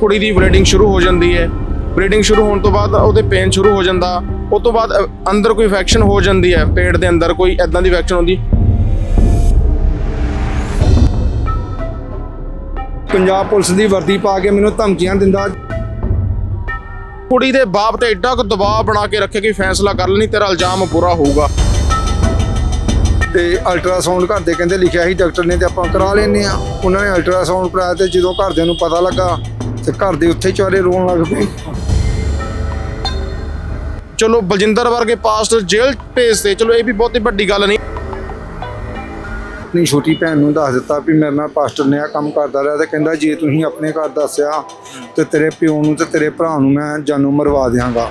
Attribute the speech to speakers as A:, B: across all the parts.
A: ਕੁੜੀ ਦੀ ਬਲੀਡਿੰਗ ਸ਼ੁਰੂ ਹੋ ਜਾਂਦੀ ਹੈ। ਬਲੀਡਿੰਗ ਸ਼ੁਰੂ ਹੋਣ ਤੋਂ ਬਾਅਦ ਉਹਦੇ ਪੇਨ ਸ਼ੁਰੂ ਹੋ ਜਾਂਦਾ। ਉਸ ਤੋਂ ਬਾਅਦ ਅੰਦਰ ਕੋਈ ਇਨਫੈਕਸ਼ਨ ਹੋ ਜਾਂਦੀ ਹੈ। ਪੇਟ ਦੇ ਅੰਦਰ ਕੋਈ ਐਦਾਂ ਦੀ ਇਨਫੈਕਸ਼ਨ ਹੁੰਦੀ।
B: ਪੰਜਾਬ ਪੁਲਿਸ ਦੀ ਵਰਦੀ ਪਾ ਕੇ ਮੈਨੂੰ ਧਮਕੀਆਂ ਦਿੰਦਾ।
A: ਕੁੜੀ ਦੇ ਬਾਪ ਤੇ ਐਡਾ ਕੁ ਦਬਾਅ ਬਣਾ ਕੇ ਰੱਖੇ ਕਿ ਫੈਸਲਾ ਕਰ ਲੈਣੀ, ਤੇਰਾ ਇਲਜ਼ਾਮ ਬੁਰਾ ਹੋਊਗਾ।
B: ਤੇ ਅਲਟਰਾਸਾਊਂਡ ਘਰ ਦੇ ਕਹਿੰਦੇ ਲਿਖਿਆ ਸੀ, ਡਾਕਟਰ ਨੇ ਤੇ ਆਪਾਂ ਕਰਾ ਲੈਨੇ ਆ ਉਹਨਾਂ ਨੇ ਅਲਟਰਾਸਾਊਂਡ ਕਰਾਇਆ ਤੇ ਜਦੋਂ ਘਰਦਿਆਂ ਨੂੰ ਪਤਾ ਲੱਗਾ ਤੇ ਘਰ ਦੇ ਉੱਥੇ ਚਾਰੇ ਰੋਣ ਲੱਗ ਪਏ।
A: ਚਲੋ ਬਲਜਿੰਦਰ ਵਰਗੇ ਪਾਸਟਰ ਜੇਲ੍ਹ ਭੇਜਦੇ ਚਲੋ ਇਹ ਵੀ ਬਹੁਤੀ ਵੱਡੀ ਗੱਲ ਨਹੀਂ।
B: ਆਪਣੀ ਛੋਟੀ ਭੈਣ ਨੂੰ ਦੱਸ ਦਿੱਤਾ ਵੀ ਮੈਂ ਮੈਂ ਪਾਸਟਰ ਨੇ ਆ ਕੰਮ ਕਰਦਾ ਰਿਹਾ ਤੇ ਕਹਿੰਦਾ ਜੇ ਤੁਸੀਂ ਆਪਣੇ ਘਰ ਦੱਸਿਆ ਤੇ ਤੇਰੇ ਪਿਓ ਨੂੰ ਤੇ ਤੇਰੇ ਭਰਾ ਨੂੰ ਮੈਂ ਜਾਨੋਂ ਮਰਵਾ ਦਿਆਂਗਾ।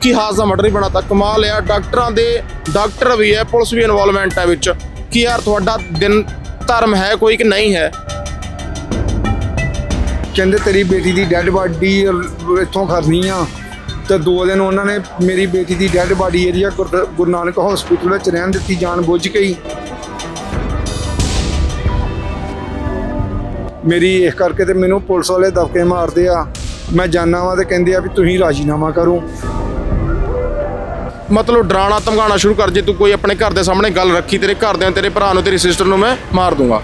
A: ਕੀ ਹਾਸ ਦਾ ਮਰਡਰ ਹੀ ਬਣਾਤਾ ਕਮਾਲ ਆ ਡਾਕਟਰਾਂ ਦੇ ਡਾਕਟਰ ਵੀ ਹੈ ਪੁਲਿਸ ਵੀ ਇਨਵੋਲਵਮੈਂਟ ਹੈ ਵਿੱਚ। ਕਿ ਯਾਰ ਤੁਹਾਡਾ ਦਿਨ ਧਰਮ ਹੈ, ਕੋਈ ਕਿ ਨਹੀਂ ਹੈ।
B: ਕਹਿੰਦੇ ਤੇਰੀ ਬੇਟੀ ਦੀ ਡੈੱਡ ਬਾਡੀ ਇੱਥੋਂ ਖਰਨੀ ਆ। ਤੇ ਦੋ ਦਿਨ ਉਹਨਾਂ ਨੇ ਮੇਰੀ ਬੇਟੀ ਦੀ dead body area Guru Nanak hospital ਵਿੱਚ ਰਹਿਣ ਦਿੱਤੀ, ਜਾਣ ਬੁੱਝ ਕੇ ਹੀ। ਮੇਰੀ ਇਸ ਕਰਕੇ ਤੇ ਮੈਨੂੰ ਪੁਲਿਸ ਵਾਲੇ ਦਬਕੇ ਮਾਰਦੇ ਆ। ਮੈਂ ਜਾਨਾ ਵਾਂ ਤੇ ਕਹਿੰਦੇ ਆ ਵੀ ਤੁਸੀਂ ਰਾਜੀਨਾਮਾ ਕਰੋ।
A: ਮਤਲਬ ਡਰਾਣਾ ਧਮਕਾਉਣਾ ਸ਼ੁਰੂ ਕਰ, ਜੇ ਤੂੰ ਕੋਈ ਆਪਣੇ ਘਰ ਦੇ ਸਾਹਮਣੇ ਗੱਲ ਰੱਖੀ, ਤੇਰੇ ਘਰਦਿਆਂ ਤੇਰੇ ਭਰਾ ਨੂੰ, ਤੇਰੀ ਸਿਸਟਰ ਨੂੰ ਮੈਂ ਮਾਰ ਦੂੰਗਾ।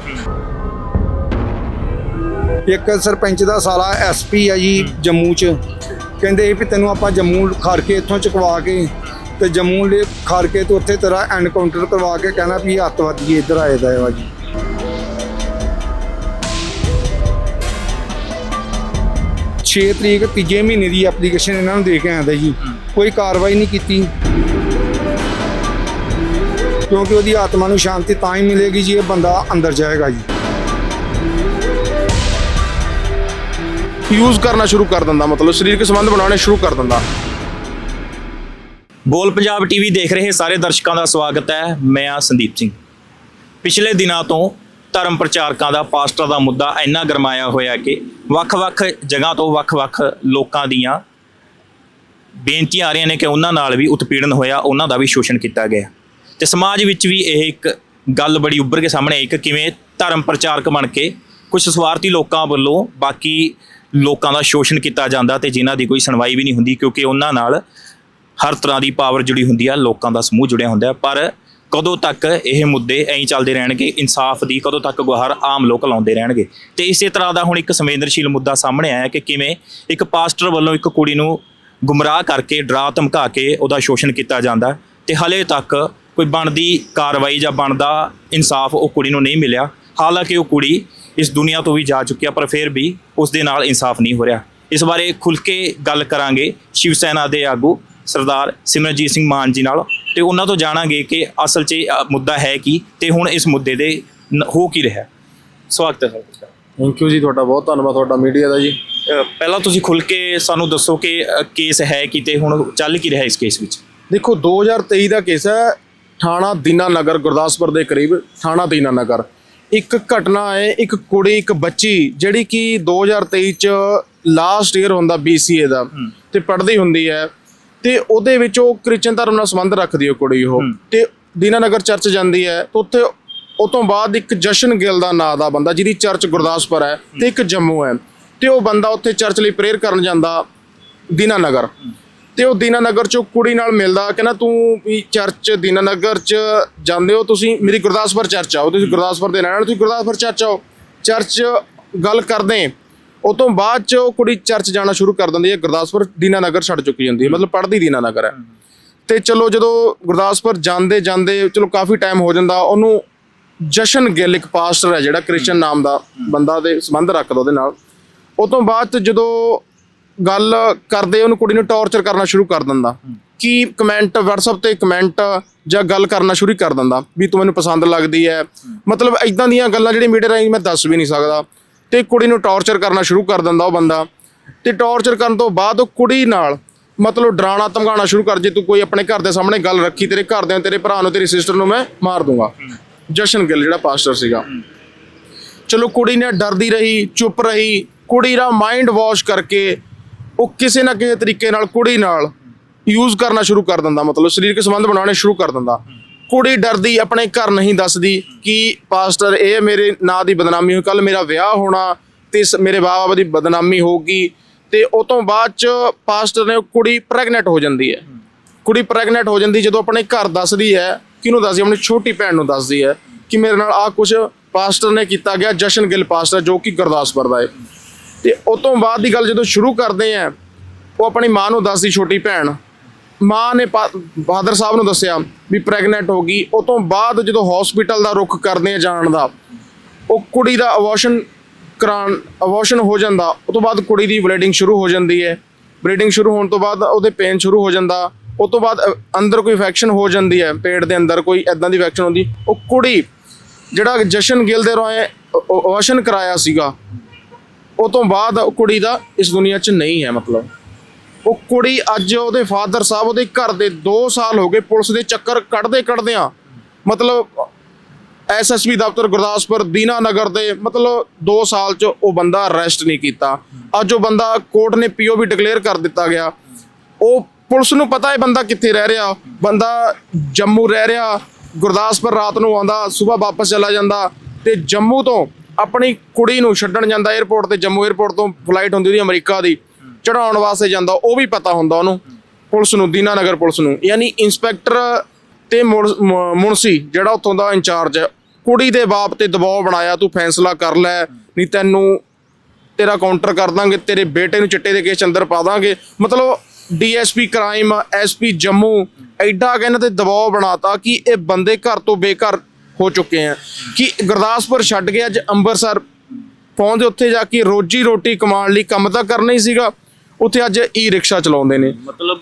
B: ਇੱਕ ਸਰਪੰਚ ਦਾ ਸਾਲਾ ਐਸਪੀ ਆ ਜੀ, ਜੰਮੂ ਚ। ਕਹਿੰਦੇ ਵੀ ਤੈਨੂੰ ਆਪਾਂ ਜੰਮੂ ਖੜ ਕੇ ਇੱਥੋਂ ਚੁਕਵਾ ਕੇ, ਤੇ ਜੰਮੂ ਲੈ ਖੜ ਕੇ ਤੇ ਉੱਥੇ ਤੇਰਾ ਐਨਕਾਊਂਟਰ ਕਰਵਾ ਕੇ ਕਹਿਣਾ ਵੀ ਅੱਤਵਾਦੀ ਇੱਧਰ ਆਏ ਦਾ ਵਾ ਜੀ ਛੇ ਤਰੀਕ ਤੀਜੇ ਮਹੀਨੇ ਦੀ ਐਪਲੀਕੇਸ਼ਨ ਇਹਨਾਂ ਨੂੰ ਦੇ ਕੇ ਆਂਦਾ ਜੀ। ਕੋਈ ਕਾਰਵਾਈ ਨਹੀਂ ਕੀਤੀ। ਕਿਉਂਕਿ ਉਹਦੀ ਆਤਮਾ ਨੂੰ ਸ਼ਾਂਤੀ ਤਾਂ ਹੀ ਮਿਲੇਗੀ ਜੀ ਇਹ ਬੰਦਾ ਅੰਦਰ ਜਾਏਗਾ ਜੀ।
A: ਯੂਜ਼ ਕਰਨਾ ਸ਼ੁਰੂ ਕਰ ਦਿੰਦਾ ਮਤਲਬ ਸਰੀਰਕ ਸੰਬੰਧ ਬਣਾਉਣੇ ਸ਼ੁਰੂ ਕਰ ਦਿੰਦਾ।
C: ਬੋਲ ਪੰਜਾਬ ਟੀਵੀ ਦੇਖ ਰਹੇ ਸਾਰੇ ਦਰਸ਼ਕਾਂ ਦਾ ਸਵਾਗਤ ਹੈ। ਮੈਂ ਆ ਸੰਦੀਪ ਸਿੰਘ। ਪਿਛਲੇ ਦਿਨਾਂ ਤੋਂ ਧਰਮ ਪ੍ਰਚਾਰਕਾਂ ਦਾ ਪਾਸਟਰ ਦਾ ਮੁੱਦਾ ਇੰਨਾ ਗਰਮਾਇਆ ਹੋਇਆ ਕਿ ਵੱਖ-ਵੱਖ ਜਗ੍ਹਾ ਤੋਂ ਵੱਖ-ਵੱਖ ਲੋਕਾਂ ਦੀਆਂ ਬੇਨਤੀਆਂ ਆ ਰਹੀਆਂ ਨੇ ਕਿ ਉਹਨਾਂ ਨਾਲ ਵੀ ਉਤਪੀੜਨ ਹੋਇਆ, ਉਹਨਾਂ ਦਾ ਵੀ ਸ਼ੋਸ਼ਣ ਕੀਤਾ ਗਿਆ। ਤੇ ਸਮਾਜ ਵਿੱਚ ਵੀ ਇਹ ਇੱਕ ਗੱਲ ਬੜੀ ਉੱਭਰ ਕੇ ਸਾਹਮਣੇ ਆਈ ਕਿ ਕਿਵੇਂ ਧਰਮ ਪ੍ਰਚਾਰਕ ਬਣ ਕੇ ਕੁਝ ਸਵਾਰਥੀ ਲੋਕਾਂ ਵੱਲੋਂ ਬਾਕੀ ਲੋਕਾਂ ਦਾ ਸ਼ੋਸ਼ਣ ਕੀਤਾ ਜਾਂਦਾ ਤੇ ਜਿਨ੍ਹਾਂ ਦੀ ਕੋਈ ਸੁਣਵਾਈ ਵੀ ਨਹੀਂ ਹੁੰਦੀ ਕਿਉਂਕਿ ਉਹਨਾਂ ਨਾਲ ਹਰ ਤਰ੍ਹਾਂ ਦੀ ਪਾਵਰ ਜੁੜੀ ਹੁੰਦੀ ਆ, ਲੋਕਾਂ ਦਾ ਸਮੂਹ ਜੁੜਿਆ ਹੁੰਦਾ ਪਰ ਕਦੋਂ ਤੱਕ ਇਹ ਮੁੱਦੇ ਐਂ ਚੱਲਦੇ ਰਹਿਣਗੇ, ਇਨਸਾਫ ਦੀ ਕਦੋਂ ਤੱਕ ਗੁਹਾਰ ਆਮ ਲੋਕ ਲਾਉਂਦੇ ਰਹਿਣਗੇ? ਤੇ ਇਸੇ ਤਰ੍ਹਾਂ ਦਾ ਹੁਣ ਇੱਕ ਸੰਵੇਦਨਸ਼ੀਲ ਮੁੱਦਾ ਸਾਹਮਣੇ ਆਇਆ ਕਿ ਕਿਵੇਂ ਇੱਕ ਪਾਸਟਰ ਵੱਲੋਂ ਇੱਕ ਕੁੜੀ ਨੂੰ ਗੁੰਮਰਾਹ ਕਰਕੇ ਡਰਾ ਧਮਕਾ ਕੇ ਉਹਦਾ ਸ਼ੋਸ਼ਣ ਕੀਤਾ ਜਾਂਦਾ। ਤੇ ਹਲੇ ਤੱਕ ਕੋਈ ਬਣਦੀ ਕਾਰਵਾਈ ਜਾਂ ਬਣਦਾ ਇਨਸਾਫ ਉਹ ਕੁੜੀ ਨੂੰ ਨਹੀਂ ਮਿਲਿਆ। ਹਾਲਾਂਕਿ ਉਹ ਕੁੜੀ ਇਸ ਦੁਨੀਆ ਤੋਂ ਵੀ ਜਾ ਚੁੱਕੀ ਆ ਪਰ ਫਿਰ ਵੀ ਉਸ ਦੇ ਨਾਲ ਇਨਸਾਫ ਨਹੀਂ ਹੋ ਰਿਹਾ। ਇਸ ਬਾਰੇ ਖੁੱਲ ਕੇ ਗੱਲ ਕਰਾਂਗੇ ਸ਼ਿਵ ਸੈਨਾ ਦੇ ਆਗੂ ਸਰਦਾਰ ਸਿਮਰਨਜੀਤ ਸਿੰਘ ਮਾਨ ਜੀ ਨਾਲ ਤੇ ਉਹਨਾਂ ਤੋਂ ਜਾਣਾਂਗੇ ਕਿ ਅਸਲ 'ਚ ਇਹ, ਮੁੱਦਾ ਹੈ ਕੀ ਤੇ ਹੁਣ ਇਸ ਮੁੱਦੇ ਦੇ ਹੋ ਕੀ ਰਿਹਾ। ਸਵਾਗਤ ਹੈ ਸਰ।
A: ਥੈਂਕ ਯੂ ਜੀ ਤੁਹਾਡਾ ਬਹੁਤ ਧੰਨਵਾਦ ਤੁਹਾਡਾ ਮੀਡੀਆ ਦਾ ਜੀ।
C: ਪਹਿਲਾਂ ਤੁਸੀਂ ਖੁੱਲ ਕੇ ਸਾਨੂੰ ਦੱਸੋ ਕਿ ਕੇਸ ਹੈ ਕੀ ਤੇ ਹੁਣ ਚੱਲ ਕੀ ਰਿਹਾ ਇਸ ਕੇਸ ਵਿੱਚ?
A: ਦੇਖੋ 2023 ਦਾ ਕੇਸ ਹੈ ਥਾਣਾ ਦੀਨਾਨਗਰ ਗੁਰਦਾਸਪੁਰ ਦੇ ਕਰੀਬ ਥਾਣਾ ਦੀਨਾਨਗਰ ਇੱਕ ਘਟਨਾ ਹੈ ਇੱਕ ਕੁੜੀ ਇੱਕ ਬੱਚੀ ਜਿਹੜੀ ਕਿ 2023 ਚ ਲਾਸਟ ਈਅਰ ਹੁੰਦਾ BCA ਦਾ ਤੇ ਪੜ੍ਹਦੀ ਹੁੰਦੀ ਹੈ। ਤੇ ਉਹਦੇ ਵਿੱਚ ਉਹ ਕ੍ਰਿਸਚਨ ਧਰਮ ਨਾਲ ਸੰਬੰਧ ਰੱਖਦੀ ਹੈ ਕੁੜੀ ਉਹ। ਤੇ ਦੀਨਾਨਗਰ ਚਰਚ ਜਾਂਦੀ ਹੈ ਤੇ ਉੱਥੇ ਉਹ ਤੋਂ ਬਾਅਦ ਇੱਕ ਜਸ਼ਨ ਗਿੱਲ ਦਾ ਨਾਂ ਦਾ ਬੰਦਾ, ਜਿਹਦੀ ਚਰਚ ਗੁਰਦਾਸਪੁਰ ਹੈ ਤੇ ਇੱਕ ਜੰਮੂ ਹੈ। ਤੇ ਉਹ ਬੰਦਾ ਉੱਥੇ ਚਰਚ ਲਈ ਪ੍ਰੇਅਰ ਕਰਨ ਜਾਂਦਾ, ਦੀਨਾਨਗਰ। ਤੇ ਉਹ ਦੀਨਾ ਨਗਰ ਚੋਂ ਕੁੜੀ ਨਾਲ ਮਿਲਦਾ, ਕਹਿੰਦਾ ਤੂੰ ਵੀ ਚਰਚ, ਦੀਨਾਨਗਰ ਚ ਜਾਂਦੇ ਹੋ ਤੁਸੀਂ, ਮੇਰੀ ਗੁਰਦਾਸਪੁਰ ਚਰਚ ਆਓ ਤੁਸੀਂ ਗੁਰਦਾਸਪੁਰ ਦੇ ਰਹਿਣ ਤੁਸੀਂ ਗੁਰਦਾਸਪੁਰ ਚਰਚ ਆਓ। ਚਰਚ ਗੱਲ ਕਰਦੇ ਉਹ ਤੋਂ ਬਾਅਦ ਚ ਉਹ ਕੁੜੀ ਚਰਚ ਜਾਣਾ ਸ਼ੁਰੂ ਕਰ ਦਿੰਦੀ ਹੈ, ਗੁਰਦਾਸਪੁਰ ਦੀਨਾ ਨਗਰ ਛੱਡ ਚੁੱਕੀ ਜਾਂਦੀ ਹੈ, ਮਤਲਬ ਪੜ੍ਹਦੀ ਦੀਨਾਨਗਰ ਹੈ। ਤੇ ਚਲੋ ਜਦੋਂ ਗੁਰਦਾਸਪੁਰ ਜਾਂਦੇ ਜਾਂਦੇ ਚਲੋ ਕਾਫੀ ਟਾਈਮ ਹੋ ਜਾਂਦਾ, ਉਹਨੂੰ ਜਸ਼ਨ ਗਿੱਲ ਇੱਕ ਪਾਸਟਰ ਹੈ ਜਿਹੜਾ ਕ੍ਰਿਸਚਨ ਨਾਮ ਦਾ ਬੰਦਾ ਦੇ ਸੰਬੰਧ ਰੱਖਦਾ ਉਹਦੇ ਨਾਲ। ਉਹ ਤੋਂ ਬਾਅਦ 'ਚ ਜਦੋਂ ਗੱਲ ਕਰਦੇ, ਉਹਨੂੰ ਕੁੜੀ ਨੂੰ ਟੌਰਚਰ ਕਰਨਾ ਸ਼ੁਰੂ ਕਰ ਦਿੰਦਾ। ਕੀ ਕਮੈਂਟ WhatsApp ਤੇ ਕਮੈਂਟ ਜਾਂ ਗੱਲ ਕਰਨਾ ਸ਼ੁਰੂ ਕਰ ਦਿੰਦਾ ਵੀ ਤੂੰ ਮੈਨੂੰ ਪਸੰਦ ਲੱਗਦੀ ਹੈ। ਮਤਲਬ ਇਦਾਂ ਦੀਆਂ ਗੱਲਾਂ ਜਿਹੜੀਆਂ ਮੀਡੀਆ ਰਾਹੀਂ ਮੈਂ ਦੱਸ ਵੀ ਨਹੀਂ ਸਕਦਾ। ਤੇ ਕੁੜੀ ਨੂੰ ਟੌਰਚਰ ਕਰਨਾ ਸ਼ੁਰੂ ਕਰ ਦਿੰਦਾ ਉਹ ਬੰਦਾ। ਤੇ ਟੌਰਚਰ ਕਰਨ ਤੋਂ ਬਾਅਦ ਉਹ ਕੁੜੀ ਨਾਲ ਮਤਲਬ ਡਰਾਣਾ ਧਮਕਾਉਣਾ ਸ਼ੁਰੂ ਕਰ, ਜੇ ਤੂੰ ਕੋਈ ਆਪਣੇ ਘਰ ਦੇ ਸਾਹਮਣੇ ਗੱਲ ਰੱਖੀ, ਤੇਰੇ ਘਰਦਿਆਂ, ਤੇਰੇ ਭਰਾ ਨੂੰ, ਤੇਰੀ ਸਿਸਟਰ ਨੂੰ ਮੈਂ ਮਾਰ ਦੂੰਗਾ। ਜਸ਼ਨ ਗਿੱਲ, ਜਿਹੜਾ ਪਾਸਟਰ ਸੀਗਾ। ਚਲੋ ਕੁੜੀ ਨੇ ਡਰਦੀ ਰਹੀ, ਚੁੱਪ ਰਹੀ, ਕੁੜੀ ਦਾ ਮਾਈਂਡ ਵਾਸ਼ ਕਰਕੇ ਉਹ ਕਿਸੇ ਨਾ ਕਿਸੇ ਤਰੀਕੇ ਨਾਲ ਕੁੜੀ ਨਾਲ ਯੂਜ਼ ਕਰਨਾ ਸ਼ੁਰੂ ਕਰ ਦਿੰਦਾ। ਮਤਲਬ ਸਰੀਰਕ ਸੰਬੰਧ ਬਣਾਉਣੇ ਸ਼ੁਰੂ ਕਰ ਦਿੰਦਾ। ਕੁੜੀ ਡਰਦੀ, ਆਪਣੇ ਘਰ ਨਹੀਂ ਦੱਸਦੀ ਕਿ ਪਾਸਟਰ, ਇਹ ਮੇਰੇ ਨਾਂ ਦੀ ਬਦਨਾਮੀ ਹੋਈ ਕੱਲ ਮੇਰਾ ਵਿਆਹ ਹੋਣਾ ਤੇ ਇਸ ਮੇਰੇ ਬਾਪ ਦੀ ਬਦਨਾਮੀ ਹੋਊਗੀ ਤੇ ਉਹ ਤੋਂ ਬਾਅਦ ਚ ਪਾਸਟਰ ਨੇ ਕੁੜੀ ਪ੍ਰੈਗਨੈਂਟ ਹੋ ਜਾਂਦੀ ਹੈ। ਕੁੜੀ ਪ੍ਰੈਗਨੈਂਟ ਹੋ ਜਾਂਦੀ ਜਦੋਂ ਆਪਣੇ ਘਰ ਦੱਸਦੀ ਹੈ ਕਿਹਨੂੰ ਦੱਸਦੀ ਆਪਣੀ ਛੋਟੀ ਭੈਣ ਨੂੰ ਦੱਸਦੀ ਹੈ ਕਿ ਮੇਰੇ ਨਾਲ ਆ ਕੁਝ ਪਾਸਟਰ ਨੇ ਕੀਤਾ ਗਿਆ, ਜਸ਼ਨ ਗਿੱਲ ਪਾਸਟਰ, ਜੋ ਕਿ ਗੁਰਦਾਸਪੁਰ ਦਾ ਹੈ ਤੇ ਉਸ ਤੋਂ ਬਾਅਦ ਦੀ ਗੱਲ ਜਦੋਂ ਸ਼ੁਰੂ ਕਰਦੇ ਆ, ਉਹ ਆਪਣੀ ਮਾਂ ਨੂੰ ਦੱਸਦੀ, ਛੋਟੀ ਭੈਣ। ਮਾਂ ਨੇ ਫਾਦਰ ਸਾਹਿਬ ਨੂੰ ਦੱਸਿਆ ਵੀ ਪ੍ਰੈਗਨੈਂਟ ਹੋ ਗਈ। ਉਹ ਤੋਂ ਬਾਅਦ ਜਦੋਂ ਹਸਪੀਟਲ ਦਾ ਰੁਖ ਕਰਦੇ ਆ ਜਾਣ ਦਾ, ਉਹ ਕੁੜੀ ਦਾ ਅਬੋਰਸ਼ਨ ਕਰਾਉਣ ਅਬੋਰਸ਼ਨ ਹੋ ਜਾਂਦਾ। ਉਸ ਤੋਂ ਬਾਅਦ ਕੁੜੀ ਦੀ ਬਲੀਡਿੰਗ ਸ਼ੁਰੂ ਹੋ ਜਾਂਦੀ ਹੈ ਬਲੀਡਿੰਗ ਸ਼ੁਰੂ ਹੋਣ ਤੋਂ ਬਾਅਦ ਉਹਦੇ ਪੇਨ ਸ਼ੁਰੂ ਹੋ ਜਾਂਦਾ। ਉਸ ਤੋਂ ਬਾਅਦ ਅੰਦਰ ਕੋਈ ਇਨਫੈਕਸ਼ਨ ਹੋ ਜਾਂਦੀ ਹੈ, ਪੇਟ ਦੇ ਅੰਦਰ ਕੋਈ ਐਦਾਂ ਦੀ ਇਨਫੈਕਸ਼ਨ ਹੁੰਦੀ, ਉਹ ਕੁੜੀ ਜਿਹੜਾ ਜਸ਼ਨ ਗਿੱਲ ਦੇ ਰੋਏ ਵਾਸ਼ਨ ਕਰਾਇਆ ਸੀਗਾ, ਉਹ ਤੋਂ ਬਾਅਦ ਉਹ ਕੁੜੀ ਦਾ ਇਸ ਦੁਨੀਆ 'ਚ ਨਹੀਂ ਹੈ ਮਤਲਬ। ਉਹ ਕੁੜੀ ਅੱਜ ਉਹਦੇ ਫਾਦਰ ਸਾਹਿਬ, ਉਹਦੇ ਘਰ ਦੇ 2 ਸਾਲ ਹੋ ਗਏ ਪੁਲਿਸ ਦੇ ਚੱਕਰ ਕੱਢਦੇ ਕੱਢਦਿਆਂ, ਮਤਲਬ ਐਸਐਸਪੀ ਦਫ਼ਤਰ ਗੁਰਦਾਸਪੁਰ, ਦੀਨਾ ਨਗਰ ਦੇ ਮਤਲਬ 2 ਸਾਲ 'ਚ ਉਹ ਬੰਦਾ ਅਰੈਸਟ ਨਹੀਂ ਕੀਤਾ। ਅੱਜ ਉਹ ਬੰਦਾ ਕੋਰਟ ਨੇ ਪੀਓਵੀ ਡਿਕਲੇਅਰ ਕਰ ਦਿੱਤਾ ਗਿਆ। ਉਹ ਪੁਲਿਸ ਨੂੰ ਪਤਾ ਹੈ ਬੰਦਾ ਕਿੱਥੇ ਰਹਿ ਰਿਹਾ। ਬੰਦਾ ਜੰਮੂ ਰਹਿ ਰਿਹਾ, ਗੁਰਦਾਸਪੁਰ ਰਾਤ ਨੂੰ ਆਉਂਦਾ, ਸਵੇਰ ਵਾਪਸ ਚਲਾ ਜਾਂਦਾ ਤੇ ਜੰਮੂ ਤੋਂ ਆਪਣੀ ਕੁੜੀ ਨੂੰ ਛੱਡਣ ਜਾਂਦਾ 에ਅਰਪੋਰਟ ਤੇ। ਜੰਮੂ 에ਅਰਪੋਰਟ ਤੋਂ ਫਲਾਈਟ ਹੁੰਦੀ ਉਹਦੀ ਅਮਰੀਕਾ ਦੀ ਚੜਾਉਣ ਵਾਸਤੇ ਜਾਂਦਾ, ਉਹ ਵੀ ਪਤਾ ਹੁੰਦਾ ਉਹਨੂੰ। ਪੁਲਿਸ ਨੂੰ, ਦੀਨਾਨਗਰ ਪੁਲਿਸ ਨੂੰ, ਯਾਨੀ ਇੰਸਪੈਕਟਰ ਤੇ ਮੁੜ- ਮ- ਮੁਨਸੀ, ਜਿਹੜਾ ਉੱਥੋਂ ਦਾ ਇੰਚਾਰਜ ਹੈ, ਕੁੜੀ ਦੇ ਬਾਪ ਤੇ ਦਬਾਅ ਬਣਾਇਆ, ਤੂੰ ਫੈਸਲਾ ਕਰ ਲੈ, ਨਹੀਂ ਤੈਨੂੰ ਤੇਰਾ ਕਾਊਂਟਰ ਕਰ ਦਾਂਗੇ, ਤੇਰੇ ਬੇਟੇ ਨੂੰ ਚਿੱਟੇ ਦੇ ਕੇਸ ਅੰਦਰ ਪਾ ਦਾਂਗੇ। ਮਤਲਬ ਡੀਐਸਪੀ ਕ੍ਰਾਈਮ, ਐਸਪੀ ਜੰਮੂ, ਐਡਾ ਕਹਿੰਦੇ ਇਹਨਾਂ ਤੇ ਦਬਾਅ ਬਣਾਤਾ ਕਿ ਇਹ ਬੰਦੇ ਘਰ ਤੋਂ ਬੇਘਰ ਹੋ ਚੁੱਕੇ ਆ। ਕਿ ਗੁਰਦਾਸਪੁਰ ਛੱਡ ਕੇ ਅੱਜ ਅੰਮ੍ਰਿਤਸਰ ਪਹੁੰਚਦੇ, ਉੱਥੇ ਜਾ ਕੇ ਰੋਜੀ ਰੋਟੀ ਕਮਾਉਣ ਲਈ ਕੰਮ ਤਾਂ ਕਰਨਾ ਹੀ ਸੀਗਾ, ਉੱਥੇ ਅੱਜ ਈ ਰਿਕਸ਼ਾ ਚਲਾਉਂਦੇ ਨੇ।
C: ਮਤਲਬ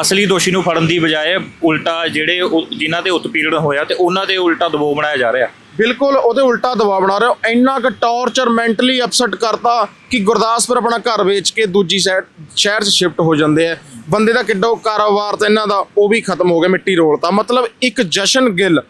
C: ਅਸਲੀ ਦੋਸ਼ੀ ਨੂੰ ਫੜਨ ਦੀ ਬਜਾਏ ਉਲਟਾ ਜਿਹੜੇ ਉਹ- ਜਿਨ੍ਹਾਂ ਤੇ ਉਤਪੀੜਨ ਹੋਇਆ ਤੇ ਉਹਨਾਂ ਤੇ ਉਲਟਾ ਦਬਾਅ ਬਣਾਇਆ ਜਾ ਰਿਹਾ।
A: ਬਿਲਕੁਲ ਉਹਦੇ ਉਲਟਾ ਦਬਾਅ ਬਣਾ ਰਹੇ ਹੋ। ਇੰਨਾ ਕੁ ਟੌਰਚਰ ਮੈਂਟਲੀ ਅਪਸੈਟ ਕਰਤਾ ਕਿ ਗੁਰਦਾਸਪੁਰ ਆਪਣਾ ਘਰ ਵੇਚ ਕੇ ਦੂਜੀ ਸਾਈਡ ਸ਼ਹਿਰ 'ਚ ਸ਼ਿਫਟ ਹੋ ਜਾਂਦੇ ਆ। ਬੰਦੇ ਦਾ ਕਿੱਡਾ ਕਾਰੋਬਾਰ ਤੇ ਇਹਨਾਂ ਦਾ ਉਹ ਵੀ ਖਤਮ ਹੋ ਗਿਆ, ਮਿੱਟੀ ਰੋਲਤਾ ਮਤਲਬ ਇੱਕ ਜਸ਼ਨ ਗਿੱਲ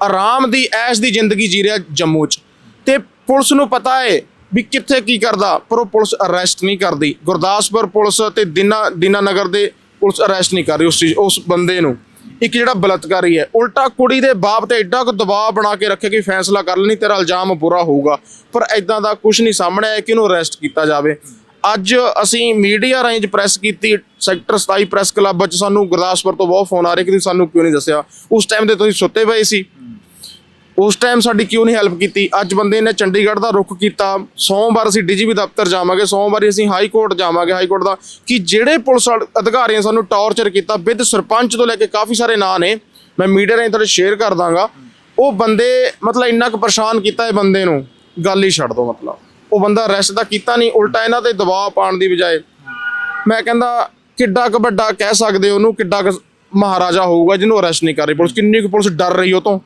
A: ਆਰਾਮ ਦੀ, ਐਸ਼ ਦੀ ਜ਼ਿੰਦਗੀ ਜੀ ਰਿਹਾ ਜੰਮੂ 'ਚ। ਤੇ ਪੁਲਿਸ ਨੂੰ ਪਤਾ ਹੈ ਵੀ ਕਿੱਥੇ ਕੀ ਕਰਦਾ, ਪਰ ਉਹ ਪੁਲਿਸ ਅਰੈਸਟ ਨਹੀਂ ਕਰਦੀ। ਗੁਰਦਾਸਪੁਰ ਪੁਲਿਸ ਤੇ ਦਿਨਾ ਨਗਰ ਦੇ ਪੁਲਿਸ ਅਰੈਸਟ ਨਹੀਂ ਕਰ ਰਹੀ ਉਸ ਚੀਜ਼ ਉਸ ਬੰਦੇ ਨੂੰ। ਇੱਕ ਜਿਹੜਾ ਬਲਤਕਾਰੀ ਹੈ, ਉਲਟਾ ਕੁੜੀ ਦੇ ਬਾਪ ਤੇ ਐਡਾ ਕੁ ਦਬਾਅ ਬਣਾ ਕੇ ਰੱਖੇ ਕਿ ਫੈਸਲਾ ਕਰ ਲੈਣੀ, ਤੇਰਾ ਇਲਜ਼ਾਮ ਬੁਰਾ ਹੋਊਗਾ। ਪਰ ਐਦਾਂ ਦਾ ਕੁਝ ਨਹੀਂ ਸਾਹਮਣੇ ਆਇਆ ਕਿ ਉਹਨੂੰ ਅਰੈਸਟ ਕੀਤਾ ਜਾਵੇ। ਅੱਜ ਅਸੀਂ ਮੀਡੀਆ ਰਾਹੀਂ ਪ੍ਰੈਸ ਕੀਤੀ, ਸੈਕਟਰ 27 ਪ੍ਰੈਸ ਕਲੱਬ ਵਿੱਚ ਸਾਨੂੰ ਗੁਰਦਾਸਪੁਰ ਤੋਂ ਬਹੁਤ ਫੋਨ ਆ ਰਹੇ ਕਿ ਤੁਸੀਂ ਸਾਨੂੰ ਕਿਉਂ ਨਹੀਂ ਦੱਸਿਆ? ਉਸ ਟਾਈਮ ਤੇ ਤੁਸੀਂ ਸੁੱਤੇ ਪਏ ਸੀ। ਉਸ ਟਾਈਮ ਸਾਡੀ ਕਿਉਂ ਨਹੀਂ ਹੈਲਪ ਕੀਤੀ? ਅੱਜ ਬੰਦੇ ਨੇ ਚੰਡੀਗੜ੍ਹ ਦਾ ਰੁਖ ਕੀਤਾ, ਸੋਮਵਾਰ ਅਸੀਂ ਡੀਜੀਪੀ ਦਫ਼ਤਰ ਜਾਵਾਂਗੇ, ਸੋਮਵਾਰ ਅਸੀਂ ਹਾਈ ਕੋਰਟ ਜਾਵਾਂਗੇ ਹਾਈ ਕੋਰਟ ਦਾ, ਕਿ ਜਿਹੜੇ ਪੁਲਿਸ ਵਾਲੇ ਅਧਿਕਾਰੀਆਂ ਸਾਨੂੰ ਟੌਰਚਰ ਕੀਤਾ, ਵਿਦ ਸਰਪੰਚ ਤੋਂ ਲੈ ਕੇ ਕਾਫੀ ਸਾਰੇ ਨਾਂ ਨੇ, ਮੈਂ ਮੀਡੀਆ ਰਾਹੀਂ ਤੁਹਾਡੇ ਸ਼ੇਅਰ ਕਰ ਦਾਂਗਾ। ਉਹ ਬੰਦੇ ਮਤਲਬ ਇੰਨਾ ਕੁ ਪਰੇਸ਼ਾਨ ਕੀਤਾ ਇਹ ਬੰਦੇ ਨੂੰ, ਗੱਲ ਹੀ ਛੱਡ ਦੋ ਮਤਲਬ। ਉਹ ਬੰਦਾ ਅਰੈਸਟ ਤਾਂ ਕੀਤਾ ਨਹੀਂ, ਉਲਟਾ ਇਹਨਾਂ ਤੇ ਦਬਾਅ ਪਾਉਣ ਦੀ ਬਜਾਏ। ਮੈਂ ਕਹਿੰਦਾ, ਕਿੱਡਾ ਕੁ ਵੱਡਾ ਕਹਿ ਸਕਦੇ ਉਹਨੂੰ, ਕਿੱਡਾ ਕੁ ਮਹਾਰਾਜਾ ਹੋਊਗਾ ਜਿਹਨੂੰ ਅਰੈਸਟ ਨਹੀਂ ਕਰ ਰਹੀ ਪੁਲਿਸ, ਕਿੰਨੀ ਕੁ ਪੁਲਿਸ ਡਰ ਰਹੀ ਉਹ ਤੋਂ।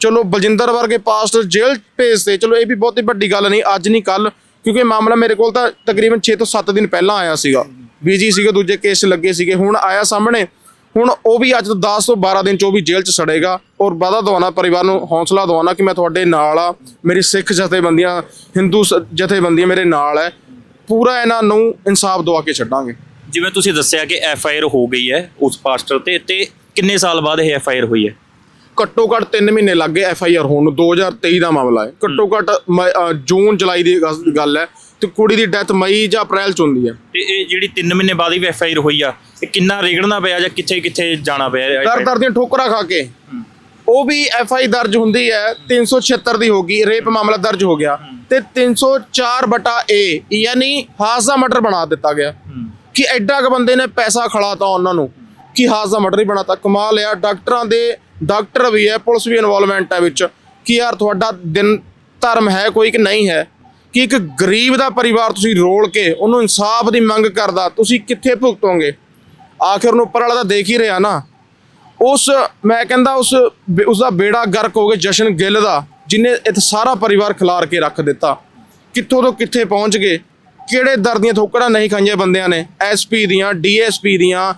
A: ਚਲੋ ਬਲਜਿੰਦਰ ਵਰਗੇ ਪਾਸਟਰ ਜੇਲ੍ਹ ਭੇਜਦੇ ਚਲੋ ਇਹ ਵੀ ਬਹੁਤੀ ਵੱਡੀ ਗੱਲ ਨਹੀਂ, ਅੱਜ ਨਹੀਂ ਕੱਲ ਕਿਉਂਕਿ ਮਾਮਲਾ ਮੇਰੇ ਕੋਲ ਤਾਂ ਤਕਰੀਬਨ 6 ਤੋਂ 7 ਦਿਨ ਪਹਿਲਾਂ ਆਇਆ ਸੀਗਾ। ਬੀਜੀ ਸੀਗੇ, ਦੂਜੇ ਕੇਸ ਲੱਗੇ ਸੀਗੇ, ਹੁਣ ਆਇਆ ਸਾਹਮਣੇ। ਹੁਣ ਉਹ ਵੀ ਅੱਜ ਤੋਂ 10 ਤੋਂ 12 ਦਿਨ ਚ ਉਹ ਵੀ ਜੇਲ੍ਹ ਚ ਸੜੇਗਾ। ਔਰ ਵਾਦਾ ਦਵਾਨਾ ਪਰਿਵਾਰ ਨੂੰ ਹੌਸਲਾ ਦਵਾਨਾ ਕਿ ਮੈਂ ਤੁਹਾਡੇ ਨਾਲ ਆ, ਮੇਰੀ ਸਿੱਖ ਜਥੇਬੰਦੀਆਂ ਹਿੰਦੂ ਸ- ਜਥੇਬੰਦੀਆਂ ਮੇਰੇ ਨਾਲ ਹੈ ਪੂਰਾ ਇਹਨਾਂ ਨੂੰ ਇਨਸਾਫ ਦਵਾ ਕੇ ਛੱਡਾਂਗੇ।
C: ਜਿਵੇਂ ਤੁਸੀਂ ਦੱਸਿਆ ਕਿ ਐਫ ਆਈ ਆਰ ਹੋ ਗਈ ਹੈ ਉਸ ਪਾਸਟਰ ਤੇ ਤੇ ਕਿੰਨੇ ਸਾਲ ਬਾਅਦ ਇਹ ਐਫ ਆਈ ਆਰ ਹੋਈ ਹੈ
A: ਘੱਟੋ ਘੱਟ 3 ਮਹੀਨੇ ਲੱਗ ਗਏ ਐਫ ਆਈ ਆਰ ਹੋਣ ਨੂੰ 2023 ਦਾ ਮਾਮਲਾ ਹੈ। ਘੱਟੋ ਘੱਟ ਮ- ਅ, ਜੂਨ ਜੁਲਾਈ ਦੀ ਗੱਲ ਹੈ ਤੇ ਕੁੜੀ ਦੀ ਡੈਥ ਮਈ ਜਾਂ ਅਪ੍ਰੈਲ ਚ ਹੁੰਦੀ ਹੈ।
C: ਤੇ ਇਹ ਜਿਹੜੀ 3 ਮਹੀਨੇ ਬਾਅਦ ਹੀ ਐਫ ਆਈ ਆਰ ਹੋਈ ਆ ਇਹ ਕਿੰਨਾ ਰੇਗੜਨਾ ਪਿਆ ਜਾਂ ਕਿੱਥੇ ਕਿੱਥੇ ਜਾਣਾ ਪਿਆ
A: ਦਰ ਦਰ ਦੀਆਂ ਠੋਕਰਾਂ ਖਾ ਕੇ। ਉਹ ਵੀ ਐਫ ਆਈ ਦਰਜ ਹੁੰਦੀ ਹੈ 376 ਦੀ ਹੋ ਗਈ ਰੇਪ ਮਾਮਲਾ ਦਰਜ ਹੋ ਗਿਆ। ਤੇ 304 ਬਟਾ ਏ ਯਾਨੀ ਹਾਜ਼ਾ ਮਰਡਰ ਬਣਾ ਦਿੱਤਾ ਗਿਆ। ਕਿ ਐਡਾ ਕ ਬੰਦੇ ਨੇ ਪੈਸਾ ਖੜਾਤਾ ਉਹਨਾਂ ਨੂੰ ਕਿ ਹਾਜ਼ਾ ਮਰਡਰ ਹੀ ਬਣਾਤਾ। ਕਮਾਲ ਆ ਡਾਕਟਰਾਂ ਦੇ ਡਾਕਟਰ ਵੀ ਹੈ, ਪੁਲਿਸ ਵੀ ਇਨਵੋਲਵਮੈਂਟ ਹੈ ਵਿੱਚ। ਕਿ ਯਾਰ, ਤੁਹਾਡਾ ਦਿਨ ਧਰਮ ਹੈ ਕੋਈ ਕਿ ਨਹੀਂ ਹੈ? ਕਿ ਇੱਕ ਗਰੀਬ ਦਾ ਪਰਿਵਾਰ ਤੁਸੀਂ ਰੋਲ ਕੇ ਉਹਨੂੰ ਇਨਸਾਫ ਦੀ ਮੰਗ ਕਰਦਾ, ਤੁਸੀਂ ਕਿੱਥੇ ਭੁਗਤੋਗੇ ਆਖਿਰ ਨੂੰ ਉੱਪਰ ਵਾਲਾ ਤਾਂ ਦੇਖ ਹੀ ਰਿਹਾ ਨਾ। ਉਸ, ਮੈਂ ਕਹਿੰਦਾ ਉਸ ਬੇ- ਉਸ ਦਾ ਬੇੜਾ ਗਰਕ ਹੋ ਗਿਆ ਜਸ਼ਨ ਗਿੱਲ ਦਾ, ਜਿਨੇ ਇਹ ਸਾਰਾ ਪਰਿਵਾਰ ਖਿਲਾਰ ਕੇ ਰੱਖ ਦਿੱਤਾ। ਕਿੱਥੋਂ ਤੋਂ ਕਿੱਥੇ ਪਹੁੰਚ ਗਏ? ਕਿਹੜੇ ਦਰ ਦੀਆਂ ਠੋਕਰਾਂ ਨਹੀਂ ਖਾਈਆਂ ਬੰਦਿਆਂ ਨੇ? ਐਸਪੀ ਦੀਆਂ ਡੀਐਸਪੀ ਦੀਆਂ,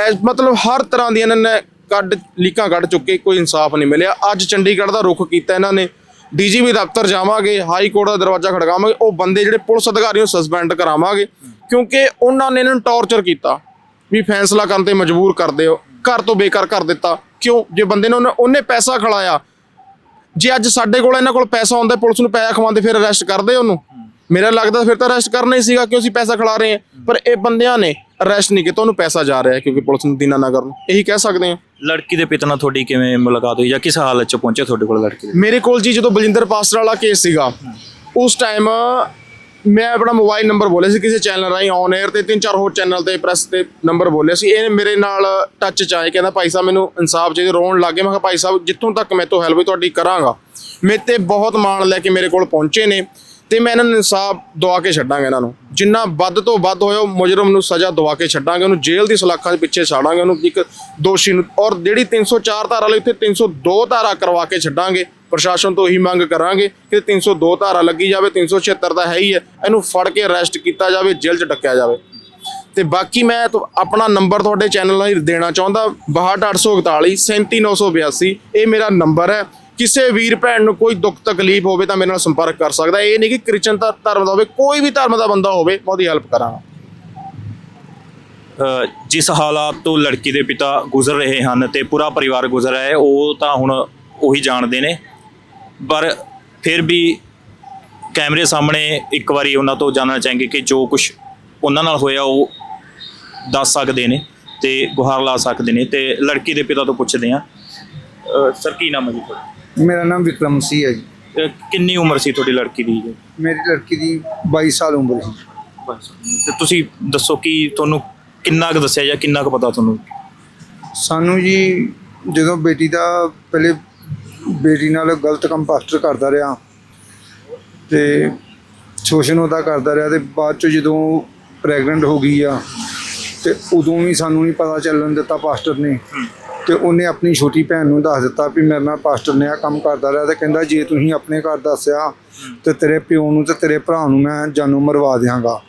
A: ਐਸ ਮਤਲਬ ਹਰ ਤਰ੍ਹਾਂ ਦੀਆਂ ਇਹਨਾਂ ਨੇ ਕੱਢ ਲੀਕਾਂ ਕੱਢ ਚੁੱਕੇ, ਕੋਈ ਇਨਸਾਫ ਨਹੀਂ ਮਿਲਿਆ। ਅੱਜ ਚੰਡੀਗੜ੍ਹ ਦਾ ਰੁਖ ਕੀਤਾ ਇਹਨਾਂ ਨੇ। ਡੀਜੀਪੀ ਦਫ਼ਤਰ ਜਾਵਾਂਗੇ, ਹਾਈ ਕੋਰਟ ਦਾ ਦਰਵਾਜ਼ਾ ਖੜਕਾਵਾਂਗੇ, ਉਹ ਬੰਦੇ ਜਿਹੜੇ ਪੁਲਿਸ ਅਧਿਕਾਰੀ ਨੂੰ ਸਸਪੈਂਡ ਕਰਾਵਾਂਗੇ, ਕਿਉਂਕਿ ਉਹਨਾਂ ਨੇ ਇਹਨਾਂ ਨੂੰ ਟੌਰਚਰ ਕੀਤਾ। ਵੀ ਫੈਸਲਾ ਕਰਨ ਤੇ ਮਜਬੂਰ ਕਰਦੇ ਹੋ, ਘਰ ਤੋਂ ਬੇਕਾਰ ਕਰ ਦਿੱਤਾ। ਕਿਉਂ? ਜੇ ਬੰਦੇ ਨੇ ਉਹਨੇ- ਉਹਨੇ ਪੈਸਾ ਖਲਾਇਆ ਜੇ ਅੱਜ ਸਾਡੇ ਕੋਲ ਇਹਨਾਂ ਕੋਲ ਪੈਸਾ ਹੁੰਦਾ, ਪੁਲਿਸ ਨੂੰ ਪੈਸਾ ਖਵਾਉਂਦੇ, ਫਿਰ ਅਰੈਸਟ ਕਰਦੇ ਉਹਨੂੰ। ਮੇਰਾ ਲੱਗਦਾ ਫਿਰ ਤਾਂ ਅਰੈਸਟ ਕਰਨਾ ਹੀ ਸੀਗਾ ਕਿਉਂ ਅਸੀਂ ਪੈਸਾ ਖਿਲਾ ਰਹੇ ਹਾਂ। ਪਰ ਇਹ ਬੰਦਿਆਂ ਨੇ ਅਰੈਸਟ ਨਹੀਂ ਕੀਤਾ ਉਹਨੂੰ ਪੈਸਾ ਜਾ ਰਿਹਾ ਹੈ ਕਿਉਂਕਿ ਪੁਲਿਸ ਨੂੰ ਦੀਨਾ ਨਗਰ ਨੂੰ। ਇਹੀ ਕਹਿ ਸਕਦੇ ਹਾਂ।
C: ਲੜਕੀ ਦੇ ਪਿਤਾ ਨਾਲ ਤੁਹਾਡੀ ਕਿਵੇਂ ਮੁਲਾਕਾਤ ਹੋਈ ਜਾਂ ਕਿਸ ਹਾਲਤ 'ਚ ਪਹੁੰਚੇ ਤੁਹਾਡੇ ਕੋਲ ਲੜਕੀ ਦੇ?
A: ਮੇਰੇ ਕੋਲ ਜੀ ਜਦੋਂ ਬਲਜਿੰਦਰ ਪਾਸਟਰ ਵਾਲਾ ਕੇਸ ਸੀਗਾ ਉਸ ਟਾਈਮ ਮੈਂ ਆਪਣਾ ਮੋਬਾਈਲ ਨੰਬਰ ਬੋਲਿਆ ਸੀ ਕਿਸੇ ਚੈਨਲ ਰਾਹੀਂ ਔਨ 에ਅਰ ਤੇ ਤਿੰਨ ਚਾਰ ਹੋਰ ਚੈਨਲ ਤੇ ਪ੍ਰੈਸ ਤੇ ਨੰਬਰ ਬੋਲਿਆ ਸੀ। ਇਹ ਮੇਰੇ ਨਾਲ ਟੱਚ ਚ ਆਏ ਕਹਿੰਦਾ ਭਾਈ ਸਾਹਿਬ ਮੈਨੂੰ ਇਨਸਾਫ ਚਾਹੀਦਾ ਰੋਣ ਲੱਗੇ ਮੈਂ ਕਿਹਾ ਭਾਈ ਸਾਹਿਬ ਜਿੱਥੋਂ ਤੱਕ ਮੈਂ ਤੋਂ ਹੈਲਪ ਤੁਹਾਡੀ ਕਰਾਂਗਾ। ਮੇਰੇ ਤੇ ਬਹੁਤ ਮਾਣ ਲੈ ਕੇ ਮੇਰੇ ਕੋਲ ਪਹੁੰਚੇ ਨੇ। ਤੇ ਮੈਂ ਇਹਨਾਂ ਨੂੰ ਇਨਸਾਫ ਦਵਾ ਕੇ ਛੱਡਾਂਗਾ ਇਹਨਾਂ ਨੂੰ। ਜਿੰਨਾ ਵੱਧ ਤੋਂ ਵੱਧ ਹੋਇਆ ਮੁਜਰਮ ਨੂੰ ਸਜ਼ਾ ਦਵਾ ਕੇ ਛੱਡਾਂਗੇ, ਉਹਨੂੰ ਜੇਲ੍ਹ ਦੀ ਸਲਾਖਾਂ ਦੇ ਪਿੱਛੇ ਛਾੜਾਂਗੇ, ਉਹਨੂੰ ਇੱਕ ਦੋਸ਼ੀ ਨੂੰ ਔਰ ਜਿਹੜੀ 304 ਧਾਰਾ ਲਈ ਉੱਥੇ 302 ਧਾਰਾ ਕਰਵਾ ਕੇ ਛੱਡਾਂਗੇ, ਪ੍ਰਸ਼ਾਸਨ ਤੋਂ ਇਹੀ ਮੰਗ ਕਰਾਂਗੇ ਕਿ 302 ਧਾਰਾ ਲੱਗੀ ਜਾਵੇ 376 ਦਾ ਹੈ ਹੀ ਹੈ, ਇਹਨੂੰ ਫੜ ਕੇ ਅਰੈਸਟ ਕੀਤਾ ਜਾਵੇ, ਜੇਲ੍ਹ 'ਚ ਡੱਕਿਆ ਜਾਵੇ। ਤੇ ਬਾਕੀ ਮੈਂ ਆਪਣਾ ਨੰਬਰ ਤੁਹਾਡੇ ਚੈਨਲ ਨਾਲ ਦੇਣਾ ਚਾਹੁੰਦਾ 62841 37982 ਇਹ ਮੇਰਾ ਨੰਬਰ ਹੈ। ਕਿਸੇ ਵੀਰ ਭੈਣ ਨੂੰ ਕੋਈ ਦੁੱਖ ਤਕਲੀਫ ਹੋਵੇ ਤਾਂ ਮੇਰੇ ਨਾਲ ਸੰਪਰਕ ਕਰ ਸਕਦਾ। ਇਹ ਨਹੀਂ ਕਿ ਕ੍ਰਿਸਚਨ ਧਰ- ਧਰਮ ਦਾ ਹੋਵੇ, ਕੋਈ ਵੀ ਧਰਮ ਦਾ ਬੰਦਾ ਹੋਵੇ, ਮੈਂ ਉਹਦੀ ਹੈਲਪ ਕਰਾਂਗਾ।
C: ਜਿਸ ਹਾਲਾਤ ਤੋਂ ਲੜਕੀ ਦੇ ਪਿਤਾ ਗੁਜ਼ਰ ਰਹੇ ਹਨ ਤੇ ਪੂਰਾ ਪਰਿਵਾਰ ਗੁਜ਼ਰ ਰਿਹਾ ਹੈ, ਉਹ ਤਾਂ ਹੁਣ ਉਹੀ ਜਾਣਦੇ ਨੇ। ਪਰ ਫਿਰ ਵੀ ਕੈਮਰੇ ਸਾਹਮਣੇ ਇੱਕ ਵਾਰੀ ਉਹਨਾਂ ਤੋਂ ਜਾਣਨਾ ਚਾਹਾਂਗੇ ਕਿ ਜੋ ਕੁਝ ਉਹਨਾਂ ਨਾਲ ਹੋਇਆ, ਉਹ ਦੱਸ ਸਕਦੇ ਨੇ ਤੇ ਗੁਹਾਰ ਲਾ ਸਕਦੇ ਨੇ ਤੇ ਲੜਕੀ ਦੇ ਪਿਤਾ ਤੋਂ ਪੁੱਛਦੇ ਆ ਸਰ, ਕੀ ਨਾਮ ਹੈ ਜੀ ਤੁਹਾਡਾ?
B: ਮੇਰਾ ਨਾਮ ਵਿਕਰਮ ਸੀ ਹੈ ਜੀ।
C: ਕਿੰਨੀ ਉਮਰ ਸੀ ਤੁਹਾਡੀ ਲੜਕੀ ਦੀ? ਜੀ?
B: ਮੇਰੀ ਲੜਕੀ ਦੀ 22 ਸਾਲ ਉਮਰ ਸੀ।
C: ਤੇ ਤੁਸੀਂ ਦੱਸੋ ਕਿ ਤੁਹਾਨੂੰ ਕਿੰਨਾ ਕੁ ਦੱਸਿਆ ਜਾਂ ਕਿੰਨਾ ਕੁ ਪਤਾ ਤੁਹਾਨੂੰ?
B: ਸਾਨੂੰ ਜੀ ਜਦੋਂ ਬੇਟੀ ਦਾ ਪਹਿਲੇ ਬੇਟੀ ਨਾਲ ਗਲਤ ਕੰਮ ਪਾਸਟਰ ਕਰਦਾ ਰਿਹਾ ਤੇ ਸ਼ੋਸ਼ਣ ਉਹਦਾ ਕਰਦਾ ਰਿਹਾ ਤੇ ਬਾਅਦ ਚ ਜਦੋਂ ਪ੍ਰੈਗਨੈਂਟ ਹੋ ਗਈ ਆ ਤੇ ਉਦੋਂ ਵੀ ਸਾਨੂੰ ਨਹੀਂ ਪਤਾ ਚੱਲਣ ਦਿੱਤਾ ਪਾਸਟਰ ਨੇ। ਤੇ ਉਹਨੇ ਆਪਣੀ ਛੋਟੀ ਭੈਣ ਨੂੰ ਦੱਸ ਦਿੱਤਾ ਵੀ ਮੇਰੇ ਨਾਲ ਪਾਸਟਰ ਨੇ ਆ ਕੰਮ ਕਰਦਾ ਰਿਹਾ ਤੇ ਕਹਿੰਦਾ ਜੇ ਤੁਸੀਂ ਆਪਣੇ ਘਰ ਦੱਸਿਆ ਤੇ ਤੇਰੇ ਪਿਓ ਨੂੰ ਤੇ ਤੇਰੇ ਭਰਾ ਨੂੰ ਮੈਂ ਜਾਨੋਂ ਮਰਵਾ ਦਿਆਂਗਾ।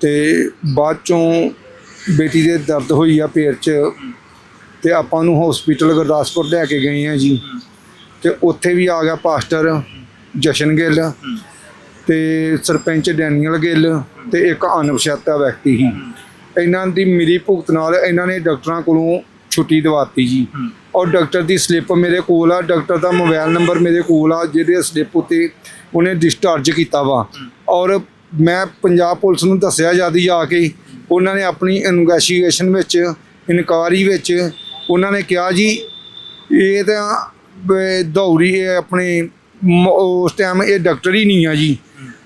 B: ਤੇ ਬਾਅਦ ਚੋਂ ਬੇਟੀ ਦੇ ਦਰਦ ਹੋਈ ਆ ਪੇਟ 'ਚ ਤੇ ਆਪਾਂ ਨੂੰ ਹਸਪੀਟਲ ਗੁਰਦਾਸਪੁਰ ਲੈ ਕੇ ਗਏ ਆ ਜੀ। ਤੇ ਉੱਥੇ ਵੀ ਆ ਗਿਆ ਪਾਸਟਰ ਜਸ਼ਨ ਗਿੱਲ ਤੇ ਸਰਪੰਚ ਡੈਨੀਅਲ ਗਿੱਲ ਤੇ ਇੱਕ ਅਣਪਛਾਤਾ ਵਿਅਕਤੀ ਸੀ। ਇਹਨਾਂ ਦੀ ਮਿਲੀ ਭੁਗਤ ਨਾਲ ਇਹਨਾਂ ਨੇ ਡਾਕਟਰਾਂ ਕੋਲੋਂ ਛੁੱਟੀ ਦਵਾਤੀ ਜੀ। ਔਰ ਡਾਕਟਰ ਦੀ ਸਲਿੱਪ ਮੇਰੇ ਕੋਲ ਆ। ਡਾਕਟਰ ਦਾ ਮੋਬਾਈਲ ਨੰਬਰ ਮੇਰੇ ਕੋਲ ਆ ਜਿਹਦੇ ਸਲਿੱਪ ਉੱਤੇ ਉਹਨੇ ਡਿਸਚਾਰਜ ਕੀਤਾ ਵਾ। ਔਰ ਮੈਂ ਪੰਜਾਬ ਪੁਲਿਸ ਨੂੰ ਦੱਸਿਆ ਜਿਆਦੀ ਜਾ ਕੇ ਉਹਨਾਂ ਨੇ ਆਪਣੀ ਇਨਵੈਸਟੀਗੇਸ਼ਨ ਵਿੱਚ ਇਨਕੁਆਰੀ ਵਿੱਚ ਉਹਨਾਂ ਨੇ ਕਿਹਾ ਜੀ ਇਹ ਤਾਂ ਦੌਰੀ ਆਪਣੇ ਉਸ ਟਾਈਮ ਇਹ ਡਾਕਟਰ ਹੀ ਨਹੀਂ ਆ ਜੀ।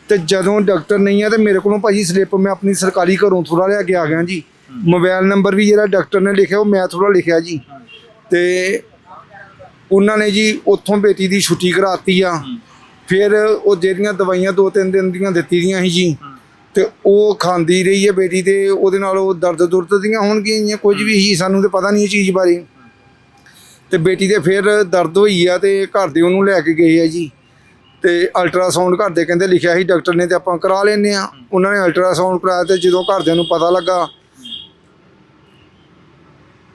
B: ਤੇ ਜਦੋਂ ਡਾਕਟਰ ਨਹੀਂ ਆ ਤੇ ਮੇਰੇ ਕੋਲੋਂ ਭਾਜੀ ਸਲਿੱਪ ਮੈਂ ਆਪਣੀ ਸਰਕਾਰੀ ਘਰੋਂ ਥੋੜਾ ਲਿਆ ਕੇ ਆ ਗਿਆ ਜੀ। ਮੋਬਾਈਲ ਨੰਬਰ ਵੀ ਜਿਹੜਾ ਡਾਕਟਰ ਨੇ ਲਿਖਿਆ, ਉਹ ਮੈਂ ਥੋੜਾ ਲਿਖਿਆ ਜੀ। ਤੇ ਉਹਨਾਂ ਨੇ ਜੀ ਉੱਥੋਂ ਬੇਟੀ ਦੀ ਛੁੱਟੀ ਕਰਾਤੀ ਆ। ਫਿਰ ਉਹ ਜਿਹੜੀਆਂ ਦਵਾਈਆਂ ਦੋ ਤਿੰਨ ਦਿਨ ਦੀਆਂ ਦਿੱਤੀ ਦੀਆਂ ਸੀ ਜੀ। ਤੇ ਉਹ ਖਾਂਦੀ ਰਹੀ ਹੈ ਬੇਟੀ ਤੇ, ਉਹਦੇ ਨਾਲ ਉਹ ਦਰਦ ਦੁਰਦ ਦੀਆਂ ਹੋਣਗੀਆਂ ਜਾਂ ਕੁਝ ਵੀ ਸੀ, ਸਾਨੂੰ ਤੇ ਪਤਾ ਨਹੀਂ ਇਹ ਚੀਜ਼ ਬਾਰੇ। ਤੇ ਬੇਟੀ ਦੇ ਫਿਰ ਦਰਦ ਹੋਈ ਆ ਤੇ ਘਰ ਦੇ ਉਹਨੂੰ ਲੈ ਕੇ ਗਏ ਆ ਜੀ। ਤੇ ਅਲਟਰਾਸਾਊਂਡ ਘਰ ਦੇ ਕਹਿੰਦੇ ਲਿਖਿਆ ਸੀ, ਡਾਕਟਰ ਨੇ ਤੇ ਆਪਾਂ ਕਰਾ ਲੈਨੇ ਆ। ਉਹਨਾਂ ਨੇ ਅਲਟਰਾਸਾਊਂਡ ਕਰਾਇਆ ਤੇ ਜਦੋਂ ਘਰਦਿਆਂ ਨੂੰ ਪਤਾ ਲੱਗਾ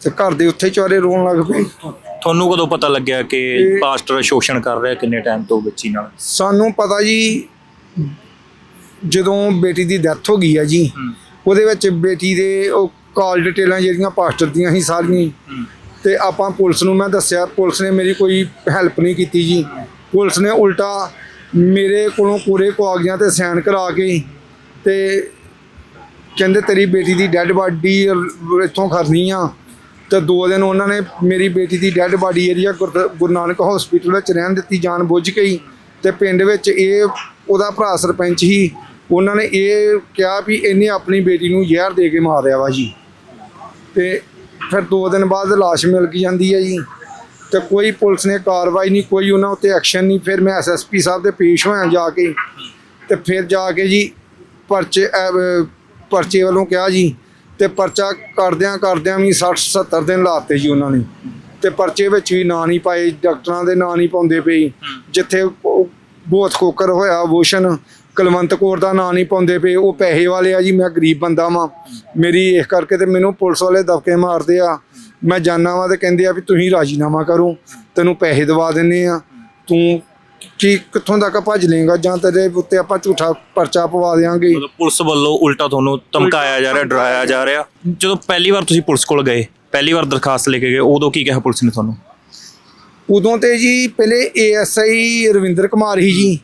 B: ਤੇ ਘਰ ਦੇ ਉੱਥੇ ਚਾਰੇ ਰੋਣ ਲੱਗ ਪਏ।
C: ਤੁਹਾਨੂੰ ਕਦੋਂ ਪਤਾ ਲੱਗਿਆ ਕਿ ਪਾਸਟਰ ਸ਼ੋਸ਼ਣ ਕਰ ਰਿਹਾ ਕਿੰਨੇ ਟਾਈਮ ਤੋਂ ਬੱਚੀ ਨਾਲ?
B: ਸਾਨੂੰ ਪਤਾ ਜੀ ਜਦੋਂ ਬੇਟੀ ਦੀ ਡੈਥ ਹੋ ਗਈ ਆ ਜੀ ਉਹਦੇ ਵਿੱਚ ਬੇਟੀ ਦੇ ਉਹ ਕਾਲ ਡਿਟੇਲਾਂ ਜਿਹੜੀਆਂ ਪਾਸਟਰ ਦੀਆਂ ਸੀ ਸਾਰੀਆਂ। ਤੇ ਆਪਾਂ ਪੁਲਿਸ ਨੂੰ ਮੈਂ ਦੱਸਿਆ ਪੁਲਿਸ ਨੇ ਮੇਰੀ ਕੋਈ ਹੈਲਪ ਨਹੀਂ ਕੀਤੀ ਜੀ। ਪੁਲਿਸ ਨੇ ਉਲਟਾ ਮੇਰੇ ਕੋਲੋਂ ਪੂਰੇ ਕਾਗਜ਼ਾਂ ਤੇ ਸਾਈਨ ਕਰਾ ਕੇ ਤੇ ਕਹਿੰਦੇ ਤੇਰੀ ਬੇਟੀ ਦੀ ਡੈੱਡ ਬਾਡੀ ਇੱਥੋਂ ਖਰਨੀ ਆ। ਤੇ ਦੋ ਦਿਨ ਉਹਨਾਂ ਨੇ ਮੇਰੀ ਬੇਟੀ ਦੀ dead body area Guru Nanak hospital ਵਿੱਚ ਰਹਿਣ ਦਿੱਤੀ ਜਾਣ ਬੁੱਝ ਕੇ ਹੀ ਤੇ ਪਿੰਡ ਵਿੱਚ ਇਹ ਉਹਦਾ ਭਰਾ ਸਰਪੰਚ ਹੀ ਉਹਨਾਂ ਨੇ ਇਹ ਕਿਹਾ ਵੀ ਇਹਨੇ ਆਪਣੀ ਬੇਟੀ ਨੂੰ ਜ਼ਹਿਰ ਦੇ ਕੇ ਮਾਰਿਆ ਵਾ ਜੀ। ਤੇ ਫਿਰ ਦੋ ਦਿਨ ਬਾਅਦ ਲਾਸ਼ ਮਿਲ ਗਈ ਜਾਂਦੀ ਹੈ ਜੀ। ਤੇ ਕੋਈ ਪੁਲਿਸ ਨੇ ਕਾਰਵਾਈ ਨਹੀਂ, ਕੋਈ ਉਹਨਾਂ ਉੱਤੇ ਐਕਸ਼ਨ ਨਹੀਂ, ਫਿਰ ਮੈਂ ਐਸਐਸਪੀ ਸਾਹਿਬ ਦੇ ਪੇਸ਼ ਹੋਇਆ ਜਾ ਕੇ। ਤੇ ਫਿਰ ਜਾ ਕੇ ਜੀ ਪਰਚੇ ਪਰਚੇ ਵੱਲੋਂ ਕਿਹਾ ਜੀ ਤੇ ਪਰਚਾ ਕਰਦਿਆਂ ਕਰਦਿਆਂ ਵੀ 60 70 ਦਿਨ ਲਾਤੇ ਜੀ ਉਹਨਾਂ ਨੇ। ਤੇ ਪਰਚੇ ਵਿੱਚ ਵੀ ਨਾਂ ਨਹੀਂ ਪਾਏ, ਡਾਕਟਰਾਂ ਦੇ ਨਾਂ ਨਹੀਂ ਪਾਉਂਦੇ ਪਏ। ਜਿੱਥੇ ਉਹ ਬਹੁਤ ਕੋਕਰ ਹੋਇਆ ਅਬੋਸ਼ਨ ਕੁਲਵੰਤ ਕੌਰ ਦਾ ਨਾਂ ਨਹੀਂ ਪਾਉਂਦੇ ਪਏ। ਉਹ ਪੈਸੇ ਵਾਲੇ ਆ ਜੀ, ਮੈਂ ਗਰੀਬ ਬੰਦਾ ਵਾਂ। ਮੇਰੀ ਇਸ ਕਰਕੇ ਤੇ ਮੈਨੂੰ ਪੁਲਿਸ ਵਾਲੇ ਦਬਕੇ ਮਾਰਦੇ ਆ। ਮੈਂ ਜਾਨਾ ਵਾਂ ਤੇ ਕਹਿੰਦੇ ਆ ਵੀ ਤੁਸੀਂ ਰਾਜੀਨਾਮਾ ਕਰੋ। ਤੈਨੂੰ ਪੈਸੇ ਦਵਾ ਦਿੰਨੇ ਆ। ਤੂੰ ਕੀ ਕਿੱਥੋਂ ਤੱਕ ਭੱਜ ਲੇਗਾ ਜਾਂ ਤੇਰੇ ਉੱਤੇ ਆਪਾਂ ਝੂਠਾ ਪਰਚਾ ਪਵਾ ਦੇਾਂਗੇ
C: ਮਤਲਬ ਪੁਲਿਸ ਵੱਲੋਂ ਉਲਟਾ ਤੁਹਾਨੂੰ ਧਮਕਾਇਆ ਜਾ ਰਿਹਾ ਡਰਾਇਆ ਜਾ ਰਿਹਾ। ਜਦੋਂ ਪਹਿਲੀ ਵਾਰ ਤੁਸੀਂ ਪੁਲਿਸ ਕੋਲ ਗਏ ਪਹਿਲੀ ਵਾਰ ਦਰਖਾਸਤ ਲੈ ਕੇ ਗਏ ਉਦੋਂ ਕੀ ਕਿਹਾ ਪੁਲਿਸ ਨੇ ਤੁਹਾਨੂੰ?
B: ਉਦੋਂ ਤੇ ਜੀ ਪਹਿਲੇ ਏਐਸਆਈ ਰਵਿੰਦਰ ਕੁਮਾਰ ਹੀ ਜੀ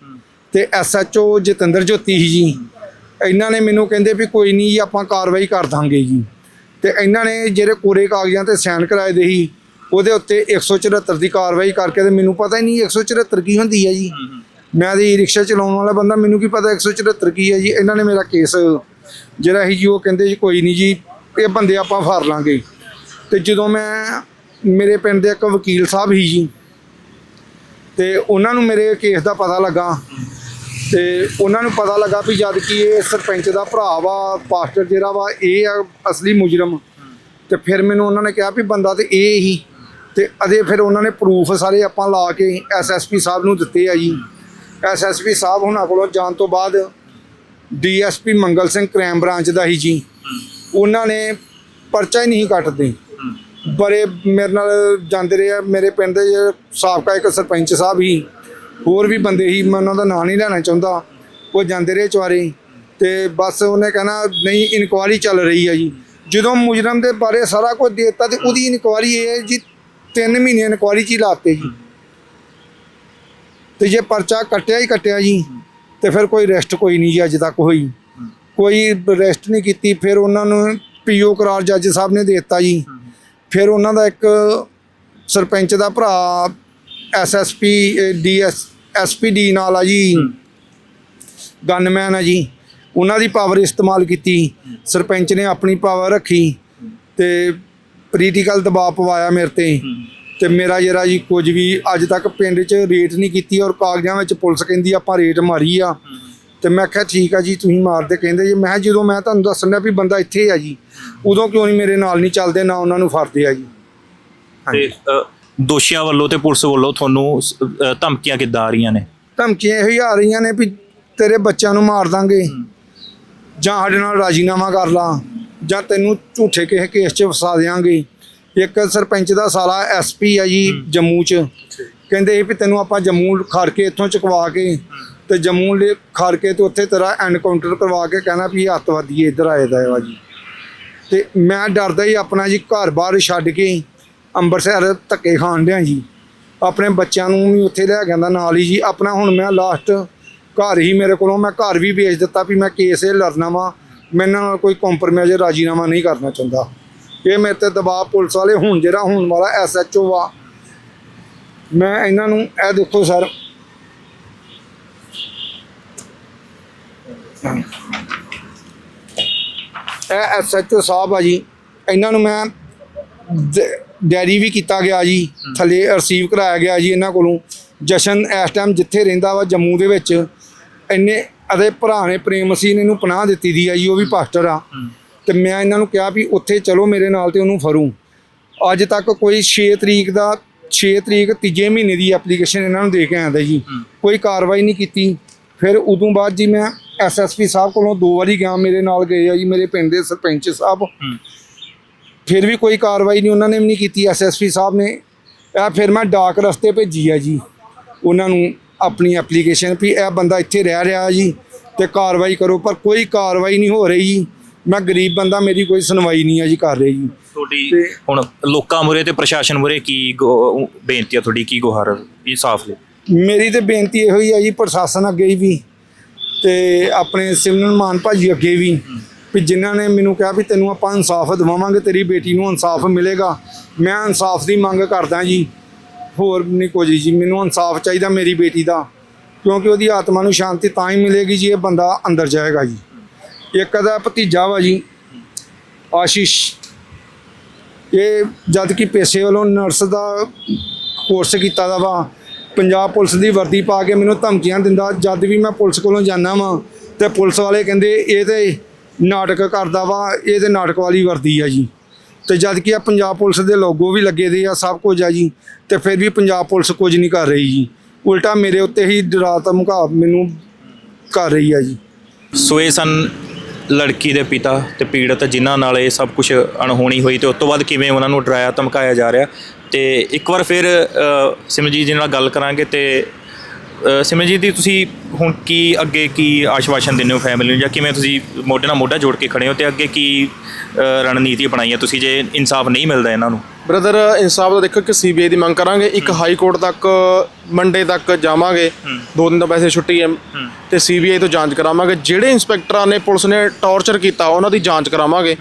B: ਤੇ ਐਸਐਚਓ ਜਤਿੰਦਰ ਜੋਤੀ ਸੀ ਜੀ। ਇਹਨਾਂ ਨੇ ਮੈਨੂੰ ਕਹਿੰਦੇ ਵੀ ਕੋਈ ਨਹੀਂ ਜੀ ਆਪਾਂ ਕਾਰਵਾਈ ਕਰ ਦਾਂਗੇ ਜੀ। ਤੇ ਇਹਨਾਂ ਨੇ ਜਿਹੜੇ ਕੋਰੇ ਕਾਗਜ਼ਾਂ ਤੇ ਸਾਈਨ ਕਰਾਏ ਦੇ ਸੀ ਉਹਦੇ ਉੱਤੇ 174 ਦੀ ਕਾਰਵਾਈ ਕਰਕੇ ਤੇ ਮੈਨੂੰ ਪਤਾ ਹੀ ਨਹੀਂ 174 ਕੀ ਹੁੰਦੀ ਹੈ ਜੀ ਮੈਂ ਤੇ ਰਿਕਸ਼ਾ ਚਲਾਉਣ ਵਾਲਾ ਬੰਦਾ ਮੈਨੂੰ ਕੀ ਪਤਾ 174 ਕੀ ਹੈ ਜੀ। ਇਹਨਾਂ ਨੇ ਮੇਰਾ ਕੇਸ ਜਿਹੜਾ ਸੀ ਜੀ ਉਹ ਕਹਿੰਦੇ ਜੀ ਕੋਈ ਨਹੀਂ ਜੀ ਇਹ ਬੰਦੇ ਆਪਾਂ ਫੜ ਲਾਂਗੇ। ਤੇ ਜਦੋਂ ਮੈਂ ਮੇਰੇ ਪਿੰਡ ਦੇ ਇੱਕ ਵਕੀਲ ਸਾਹਿਬ ਹੀ ਜੀ ਤੇ ਉਹਨਾਂ ਨੂੰ ਮੇਰੇ ਕੇਸ ਦਾ ਪਤਾ ਲੱਗਾ। ਤੇ ਉਹਨਾਂ ਨੂੰ ਪਤਾ ਲੱਗਾ ਵੀ ਜਦ ਕਿ ਇਹ ਸਰਪੰਚ ਦਾ ਭਰਾ ਵਾ ਪਾਸਟਰ ਜਿਹੜਾ ਵਾ ਇਹ ਆ ਅਸਲੀ ਮੁਜਰਮ। ਤੇ ਫਿਰ ਮੈਨੂੰ ਉਹਨਾਂ ਨੇ ਕਿਹਾ ਵੀ ਬੰਦਾ ਤੇ ਇਹ ਹੀ। ਤੇ ਅਦੇ ਫਿਰ ਉਹਨਾਂ ਨੇ ਪ੍ਰੂਫ ਸਾਰੇ ਆਪਾਂ ਲਾ ਕੇ ਐਸਐਸਪੀ ਸਾਹਿਬ ਨੂੰ ਦਿੱਤੇ ਆ ਜੀ। ਐਸਐਸਪੀ ਸਾਹਿਬ ਉਹਨਾਂ ਕੋਲੋਂ ਜਾਣ ਤੋਂ ਬਾਅਦ DSP Mangal Singh crime branch ਦਾ ਹੀ ਜੀ। ਉਹਨਾਂ ਨੇ ਪਰਚਾ ਹੀ ਨਹੀਂ ਕੱਟਦੇ। ਬੜੇ ਮੇਰੇ ਨਾਲ ਜਾਂਦੇ ਰਹੇ ਆ, ਮੇਰੇ ਪਿੰਡ ਦੇ ਸਾਬਕਾ ਇੱਕ ਸਰਪੰਚ ਸਾਹਿਬ ਹੀ। ਹੋਰ ਵੀ ਬੰਦੇ ਹੀ, ਮੈਂ ਉਹਨਾਂ ਦਾ ਨਾਂ ਨਹੀਂ ਲੈਣਾ ਚਾਹੁੰਦਾ। ਉਹ ਜਾਂਦੇ ਰਹੇ ਚਵਾਰੇ ਤੇ ਬਸ ਉਹਨੇ ਕਹਿਣਾ, ਨਹੀਂ ਇਨਕੁਆਰੀ ਚੱਲ ਰਹੀ ਹੈ ਜੀ। ਜਦੋਂ ਮੁਜਰਮ ਦੇ ਬਾਰੇ ਸਾਰਾ ਕੁਝ ਦੇ ਦਿੱਤਾ ਤੇ ਉਹਦੀ ਇਨਕੁਆਰੀ ਇਹ ਹੈ ਜੀ 3 ਮਹੀਨੇ ਇਨਕੁਆਰੀ ਚ ਹੀ ਲਾਤੇ ਜੀ। ਤੇ ਜੇ ਪਰਚਾ ਕੱਟਿਆ ਹੀ ਕੱਟਿਆ ਜੀ ਤੇ ਫਿਰ ਕੋਈ ਰੈਸਟ ਕੋਈ ਨਹੀਂ ਜੀ ਅੱਜ ਤੱਕ ਹੋਈ। ਕੋਈ ਰੈਸਟ ਨਹੀਂ ਕੀਤੀ ਫਿਰ ਉਹਨਾਂ ਨੂੰ ਪੀਓ ਕਰਾਰ ਜੱਜ ਸਾਹਿਬ ਨੇ ਦੇ ਦਿੱਤਾ ਜੀ। ਫਿਰ ਉਹਨਾਂ ਦਾ ਇੱਕ ਸਰਪੰਚ ਦਾ ਭਰਾ ਐਸਐਸਪੀ ਡੀਐਸ ਐਸਪੀਡੀ ਨਾਲ ਆ ਜੀ। ਗਨਮੈਨ ਆ ਜੀ। ਉਹਨਾਂ ਦੀ ਪਾਵਰ ਇਸਤੇਮਾਲ ਕੀਤੀ। ਸਰਪੰਚ ਨੇ ਆਪਣੀ ਪਾਵਰ ਰੱਖੀ। ਤੇ ਪੋਲੀਟੀਕਲ ਦਬਾਅ ਪਵਾਇਆ ਮੇਰੇ ਤੇ। ਤੇ ਮੇਰਾ ਜਿਹੜਾ ਜੀ ਕੁਝ ਵੀ ਅੱਜ ਤੱਕ ਪਿੰਡ 'ਚ ਰੇਟ ਨਹੀਂ ਕੀਤੀ ਔਰ ਕਾਗਜ਼ਾਂ ਵਿੱਚ ਪੁਲਿਸ ਕਹਿੰਦੀ ਆਪਾਂ ਰੇਟ ਮਾਰੀ ਆ। ਤੇ ਮੈਂ ਕਿਹਾ ਠੀਕ ਆ ਜੀ ਤੁਸੀਂ ਮਾਰਦੇ ਕਹਿੰਦੇ ਜੀ। ਮੈਂ ਜਦੋਂ ਮੈਂ ਤੁਹਾਨੂੰ ਦੱਸਣ ਡਿਆ ਵੀ ਬੰਦਾ ਇੱਥੇ ਆ ਜੀ ਉਦੋਂ ਕਿਉਂ ਨਹੀਂ ਮੇਰੇ ਨਾਲ ਨਹੀਂ ਚੱਲਦੇ ਨਾ ਉਹਨਾਂ ਨੂੰ ਫੜਦੇ ਆ ਜੀ।
C: ਤੇ ਦੋਸ਼ੀਆਂ ਵੱਲੋਂ ਤੇ ਪੁਲਿਸ ਵੱਲੋਂ ਤੁਹਾਨੂੰ ਧਮਕੀਆਂ ਕਿੱਦਾਂ ਆ ਰਹੀਆਂ ਨੇ?
B: ਧਮਕੀਆਂ ਇਹੋ ਹੀ ਆ ਰਹੀਆਂ ਨੇ ਵੀ ਤੇਰੇ ਬੱਚਿਆਂ ਨੂੰ ਮਾਰ ਦਾਂਗੇ। ਜਾਂ ਸਾਡੇ ਨਾਲ ਰਾਜੀਨਾਮਾ ਕਰ ਲਾ। ਜਾਂ ਤੈਨੂੰ ਝੂਠੇ ਕਿਸੇ ਕੇਸ 'ਚ ਫਸਾ ਦੇਾਂਗੇ ਇੱਕ ਸਰਪੰਚ ਦਾ ਸਾਲਾ ਐਸਪੀ ਆ ਜੀ ਜੰਮੂ 'ਚ। ਕਹਿੰਦੇ ਸੀ ਵੀ ਤੈਨੂੰ ਆਪਾਂ ਜੰਮੂ ਖੜ ਕੇ ਇੱਥੋਂ ਚੁਕਵਾ ਕੇ ਤੇ ਜੰਮੂ ਲੈ ਖੜ ਕੇ ਤੇ ਉੱਥੇ ਤੇਰਾ ਐਨਕਾਊਂਟਰ ਕਰਵਾ ਕੇ ਕਹਿਣਾ ਵੀ ਇਹ ਅੱਤਵਾਦੀ ਇੱਧਰ ਆਏ ਦਾ ਵਾ ਜੀ। ਤੇ ਮੈਂ ਡਰਦਾ ਹੀ ਆਪਣਾ ਜੀ ਘਰ-ਬਾਰ ਛੱਡ ਕੇ ਅੰਮ੍ਰਿਤਸਰ ਧੱਕੇ ਖਾਣ ਡਿਆ ਜੀ। ਆਪਣੇ ਬੱਚਿਆਂ ਨੂੰ ਵੀ ਉੱਥੇ ਲੈ ਜਾਂਦਾ ਨਾਲ ਹੀ ਜੀ। ਆਪਣਾ ਹੁਣ ਮੈਂ ਲਾਸਟ ਘਰ ਹੀ ਮੇਰੇ ਕੋਲੋਂ ਮੈਂ ਘਰ ਵੀ ਵੇਚ ਦਿੱਤਾ ਵੀ ਮੈਂ ਕੇਸ ਇਹ ਲੜਨਾ ਵਾ। ਮੈਂ ਇਹਨਾਂ ਨਾਲ ਕੋਈ ਕੰਪਰਮਾਈਜ਼ ਰਾਜੀਨਾਮਾ ਨਹੀਂ ਕਰਨਾ ਚਾਹੁੰਦਾ। ਇਹ ਮੇਰੇ ਤੇ ਦਬਾਅ ਪੁਲਿਸ ਵਾਲੇ ਹੁਣ ਜਿਹੜਾ ਹੁਣ ਵਾਲਾ ਐਸਐਚਓ ਵਾ ਮੈਂ ਇਹਨਾਂ ਨੂੰ ਇਹ ਦੇਖੋ ਸਰ। ਇਹ ਐਸਐਚਓ ਸਾਹਿਬ ਆ ਜੀ, ਇਹਨਾਂ ਨੂੰ ਮੈਂ ਡ- ਡੈਰੀ ਵੀ ਕੀਤਾ ਗਿਆ ਜੀ, ਥੱਲੇ ਰਿਸੀਵ ਕਰਾਇਆ ਗਿਆ ਜੀ ਇਹਨਾਂ ਕੋਲੋਂ। ਜਸ਼ਨ ਇਸ ਟਾਈਮ ਜਿੱਥੇ ਰਹਿੰਦਾ ਵਾ ਜੰਮੂ ਦੇ ਵਿੱਚ, ਇੰਨੇ ਅਤੇ ਭਰਾ ਨੇ ਪ੍ਰੇਮ ਮਸੀਹ ਨੇ ਇਹਨੂੰ ਪਨਾਹ ਦਿੱਤੀ ਦੀ ਆ ਜੀ ਉਹ ਵੀ ਪਾਸਟਰ ਆ। ਤੇ ਮੈਂ ਇਹਨਾਂ ਨੂੰ ਕਿਹਾ ਵੀ ਉੱਥੇ ਚਲੋ ਮੇਰੇ ਨਾਲ ਤੇ ਉਹਨੂੰ ਫਰੂ ਅੱਜ ਤੱਕ ਕੋਈ 6 ਤਰੀਕ ਦਾ 6 ਤਰੀਕ ਤੀਜੇ ਮਹੀਨੇ ਦੀ ਐਪਲੀਕੇਸ਼ਨ ਇਹਨਾਂ ਨੂੰ ਦੇ ਕੇ ਆਂਦਾ ਜੀ। ਕੋਈ ਕਾਰਵਾਈ ਨਹੀਂ ਕੀਤੀ। ਫਿਰ ਉਦੋਂ ਬਾਅਦ ਜੀ ਮੈਂ ਐਸਐਸਪੀ ਸਾਹਿਬ ਕੋਲੋਂ ਦੋ ਵਾਰੀ ਗਿਆ ਮੇਰੇ ਨਾਲ ਗਏ ਆ ਜੀ ਮੇਰੇ ਪਿੰਡ ਦੇ ਸਰਪੰਚ ਸਾਹਿਬ। ਫਿਰ ਵੀ ਕੋਈ ਕਾਰਵਾਈ ਨਹੀਂ ਉਹਨਾਂ ਨੇ ਵੀ ਨਹੀਂ ਕੀਤੀ। ਐਸਐਸਪੀ ਸਾਹਿਬ ਨੇ ਇਹ ਫਿਰ ਮੈਂ ਡਾਕ ਰਸਤੇ ਭੇਜੀ ਆ ਜੀ ਉਹਨਾਂ ਨੂੰ। ਆਪਣੀ ਐਪਲੀਕੇਸ਼ਨ ਵੀ ਇਹ ਬੰਦਾ ਇੱਥੇ ਰਹਿ ਰਿਹਾ ਜੀ ਤੇ ਕਾਰਵਾਈ ਕਰੋ ਪਰ ਕੋਈ ਕਾਰਵਾਈ ਨਹੀਂ ਹੋ ਰਹੀ ਜੀ। ਮੈਂ ਗਰੀਬ ਬੰਦਾ ਮੇਰੀ ਕੋਈ ਸੁਣਵਾਈ ਨਹੀਂ ਆ ਜੀ ਕਰ ਰਹੀ ਜੀ।
C: ਤੁਹਾਡੀ ਹੁਣ ਲੋਕਾਂ ਮੁਰੇ ਤੇ ਪ੍ਰਸ਼ਾਸਨ ਮੁਰੇ ਕੀ ਬੇਨਤੀ ਆ ਤੁਹਾਡੀ ਕੀ ਗੁਹਾਰ ਇਹ ਸਾਫ਼ ਲਈ
B: ਮੇਰੀ ਤੇ ਬੇਨਤੀ ਇਹੋ ਹੀ ਆ ਜੀ ਪ੍ਰਸ਼ਾਸਨ ਅੱਗੇ ਵੀ ਤੇ ਆਪਣੇ ਸਿਮਰਨ ਮਾਨ ਭਾਜੀ ਅੱਗੇ ਵੀ ਵੀ ਜਿਨ੍ਹਾਂ ਨੇ ਮੈਨੂੰ ਕਿਹਾ ਵੀ ਤੈਨੂੰ ਆਪਾਂ ਇਨਸਾਫ ਦਿਵਾਵਾਂਗੇ ਤੇਰੀ ਬੇਟੀ ਨੂੰ ਇਨਸਾਫ ਮਿਲੇਗਾ। ਮੈਂ ਇਨਸਾਫ ਦੀ ਮੰਗ ਕਰਦਾ ਜੀ। ਹੋਰ ਨਹੀਂ ਕੁਝ ਜੀ, ਮੈਨੂੰ ਇਨਸਾਫ ਚਾਹੀਦਾ ਮੇਰੀ ਬੇਟੀ ਦਾ, ਕਿਉਂਕਿ ਉਹਦੀ ਆਤਮਾ ਨੂੰ ਸ਼ਾਂਤੀ ਤਾਂ ਹੀ ਮਿਲੇਗੀ ਜੀ, ਇਹ ਬੰਦਾ ਅੰਦਰ ਜਾਏਗਾ ਜੀ। ਇੱਕ ਦਾ ਭਤੀਜਾ ਵਾ ਜੀ, ਆਸ਼ੀਸ਼, ਇਹ ਜਦ ਕਿ ਪੇਸ਼ੇ ਵੱਲੋਂ ਨਰਸ ਦਾ ਕੋਰਸ ਕੀਤਾ ਦਾ ਵਾ, ਪੰਜਾਬ ਪੁਲਿਸ ਦੀ ਵਰਦੀ ਪਾ ਕੇ ਮੈਨੂੰ ਧਮਕੀਆਂ ਦਿੰਦਾ, ਜਦ ਵੀ ਮੈਂ ਪੁਲਿਸ ਕੋਲੋਂ ਜਾਂਦਾ ਵਾਂ, ਤੇ ਪੁਲਿਸ ਵਾਲੇ ਕਹਿੰਦੇ ਇਹ ਤੇ ਨਾਟਕ ਕਰਦਾ ਵਾ, ਇਹ ਤੇ ਨਾਟਕ ਵਾਲੀ ਵਰਦੀ ਆ ਜੀ। ਤੇ ਜਦ ਕਿ ਆ ਪੰਜਾਬ ਪੁਲਿਸ ਦੇ ਲੋਗੋ ਵੀ ਲੱਗੇ ਦੇ ਆ ਸਭ ਕੁਝ ਆ ਜੀ। ਤੇ ਫਿਰ ਵੀ ਪੰਜਾਬ ਪੁਲਿਸ ਕੁਝ ਨਹੀਂ ਕਰ ਰਹੀ ਜੀ। ਉਲਟਾ ਮੇਰੇ ਉੱਤੇ ਹੀ ਡਰਾ ਧਮਕਾ ਮੈਨੂੰ ਕਰ ਰਹੀ ਆ ਜੀ।
C: ਸੋ ਇਹ ਸਨ ਲੜਕੀ ਦੇ ਪਿਤਾ ਤੇ ਪੀੜਤ ਜਿਨ੍ਹਾਂ ਨਾਲ ਇਹ ਸਭ ਕੁਝ ਅਣਹੋਣੀ ਹੋਈ ਤੇ ਉਸ ਤੋਂ ਬਾਅਦ ਕਿਵੇਂ ਉਹਨਾਂ ਨੂੰ ਡਰਾਇਆ ਧਮਕਾਇਆ ਜਾ ਰਿਹਾ। ਤੇ ਇੱਕ ਵਾਰ ਫਿਰ ਅ, ਸਿਮਰਜੀਤ ਜੀ ਨਾਲ ਗੱਲ ਕਰਾਂਗੇ ਤੇ ਅ, ਸਿਮਰਨਜੀਤ ਜੀ ਤੁਸੀਂ ਹੁਣ ਕੀ ਅੱਗੇ ਕੀ ਆਸ਼ਵਾਸਨ ਦਿੰਦੇ ਹੋ ਫੈਮਿਲੀ ਨੂੰ? ਜਾਂ ਕਿਵੇਂ ਤੁਸੀਂ ਮੋਢੇ ਨਾਲ ਮੋਢਾ ਜੋੜ ਕੇ ਖੜੇ ਹੋ ਤੇ ਅੱਗੇ ਕੀ ਰਣਨੀਤੀ ਅਪਣਾਈ ਹੈ ਤੁਸੀਂ ਜੇ ਇਨਸਾਫ ਨਹੀਂ ਮਿਲਦਾ ਇਹਨਾਂ ਨੂੰ?
A: ਬ੍ਰਦਰ ਇਨਸਾਫ ਦਾ ਦੇਖੋ ਕਿ ਸੀਬੀਆਈ ਦੀ ਮੰਗ ਕਰਾਂਗੇ। ਇੱਕ ਹਾਈ ਕੋਰਟ ਤੱਕ ਮੰਡੇ ਤੱਕ ਜਾਵਾਂਗੇ। ਦੋ ਦਿਨ ਤੋਂ ਵੈਸੇ ਛੁੱਟੀ ਹੈ। ਤੇ ਸੀਬੀਆਈ ਤੋਂ ਜਾਂਚ ਕਰਾਵਾਂਗੇ। ਜਿਹੜੇ ਇੰਸਪੈਕਟਰਾਂ ਨੇ ਪੁਲਿਸ ਨੇ ਟੌਰਚਰ ਕੀਤਾ ਉਹਨਾਂ ਦੀ ਜਾਂਚ ਕਰਾਵਾਂਗੇ।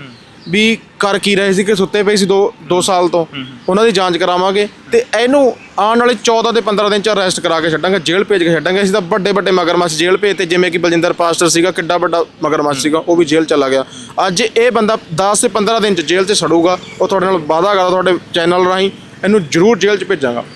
A: ਵੀ ਕਰ ਕੀ ਰਹੇ ਸੀ ਕਿ ਸੁੱਤੇ ਪਏ ਸੀ 2 2 ਸਾਲ ਤੋਂ। ਉਹਨਾਂ ਦੀ ਜਾਂਚ ਕਰਾਵਾਂਗੇ ਤੇ ਇਹਨੂੰ ਆਉਣ ਵਾਲੇ 14 ਤੇ 15 ਦਿਨ ਚ ਅਰੈਸਟ ਕਰਾ ਕੇ ਛੱਡਾਂਗੇ ਜੇਲ੍ਹ ਭੇਜ ਕੇ ਛੱਡਾਂਗੇ। ਅਸੀਂ ਤਾਂ ਵੱਡੇ ਵੱਡੇ ਮਗਰਮੱਛ ਜੇਲ੍ਹ ਭੇਜ ਤੇ ਜਿਵੇਂ ਕਿ ਬਲਜਿੰਦਰ ਪਾਸਟਰ ਸੀਗਾ ਕਿੱਡਾ ਵੱਡਾ ਮਗਰਮੱਛ ਸੀਗਾ ਉਹ ਵੀ ਜੇਲ੍ਹ ਚਲਾ ਗਿਆ। ਅੱਜ ਇਹ ਬੰਦਾ 10 ਤੇ 15 ਦਿਨ ਚ ਜੇਲ੍ਹ 'ਚ ਸੜੂਗਾ ਉਹ ਤੁਹਾਡੇ ਨਾਲ ਵਾਅਦਾ ਕਰਦਾ ਤੁਹਾਡੇ ਚੈਨਲ ਰਾਹੀਂ ਇਹਨੂੰ ਜ਼ਰੂਰ ਜੇਲ੍ਹ 'ਚ ਭੇਜਾਂਗਾ।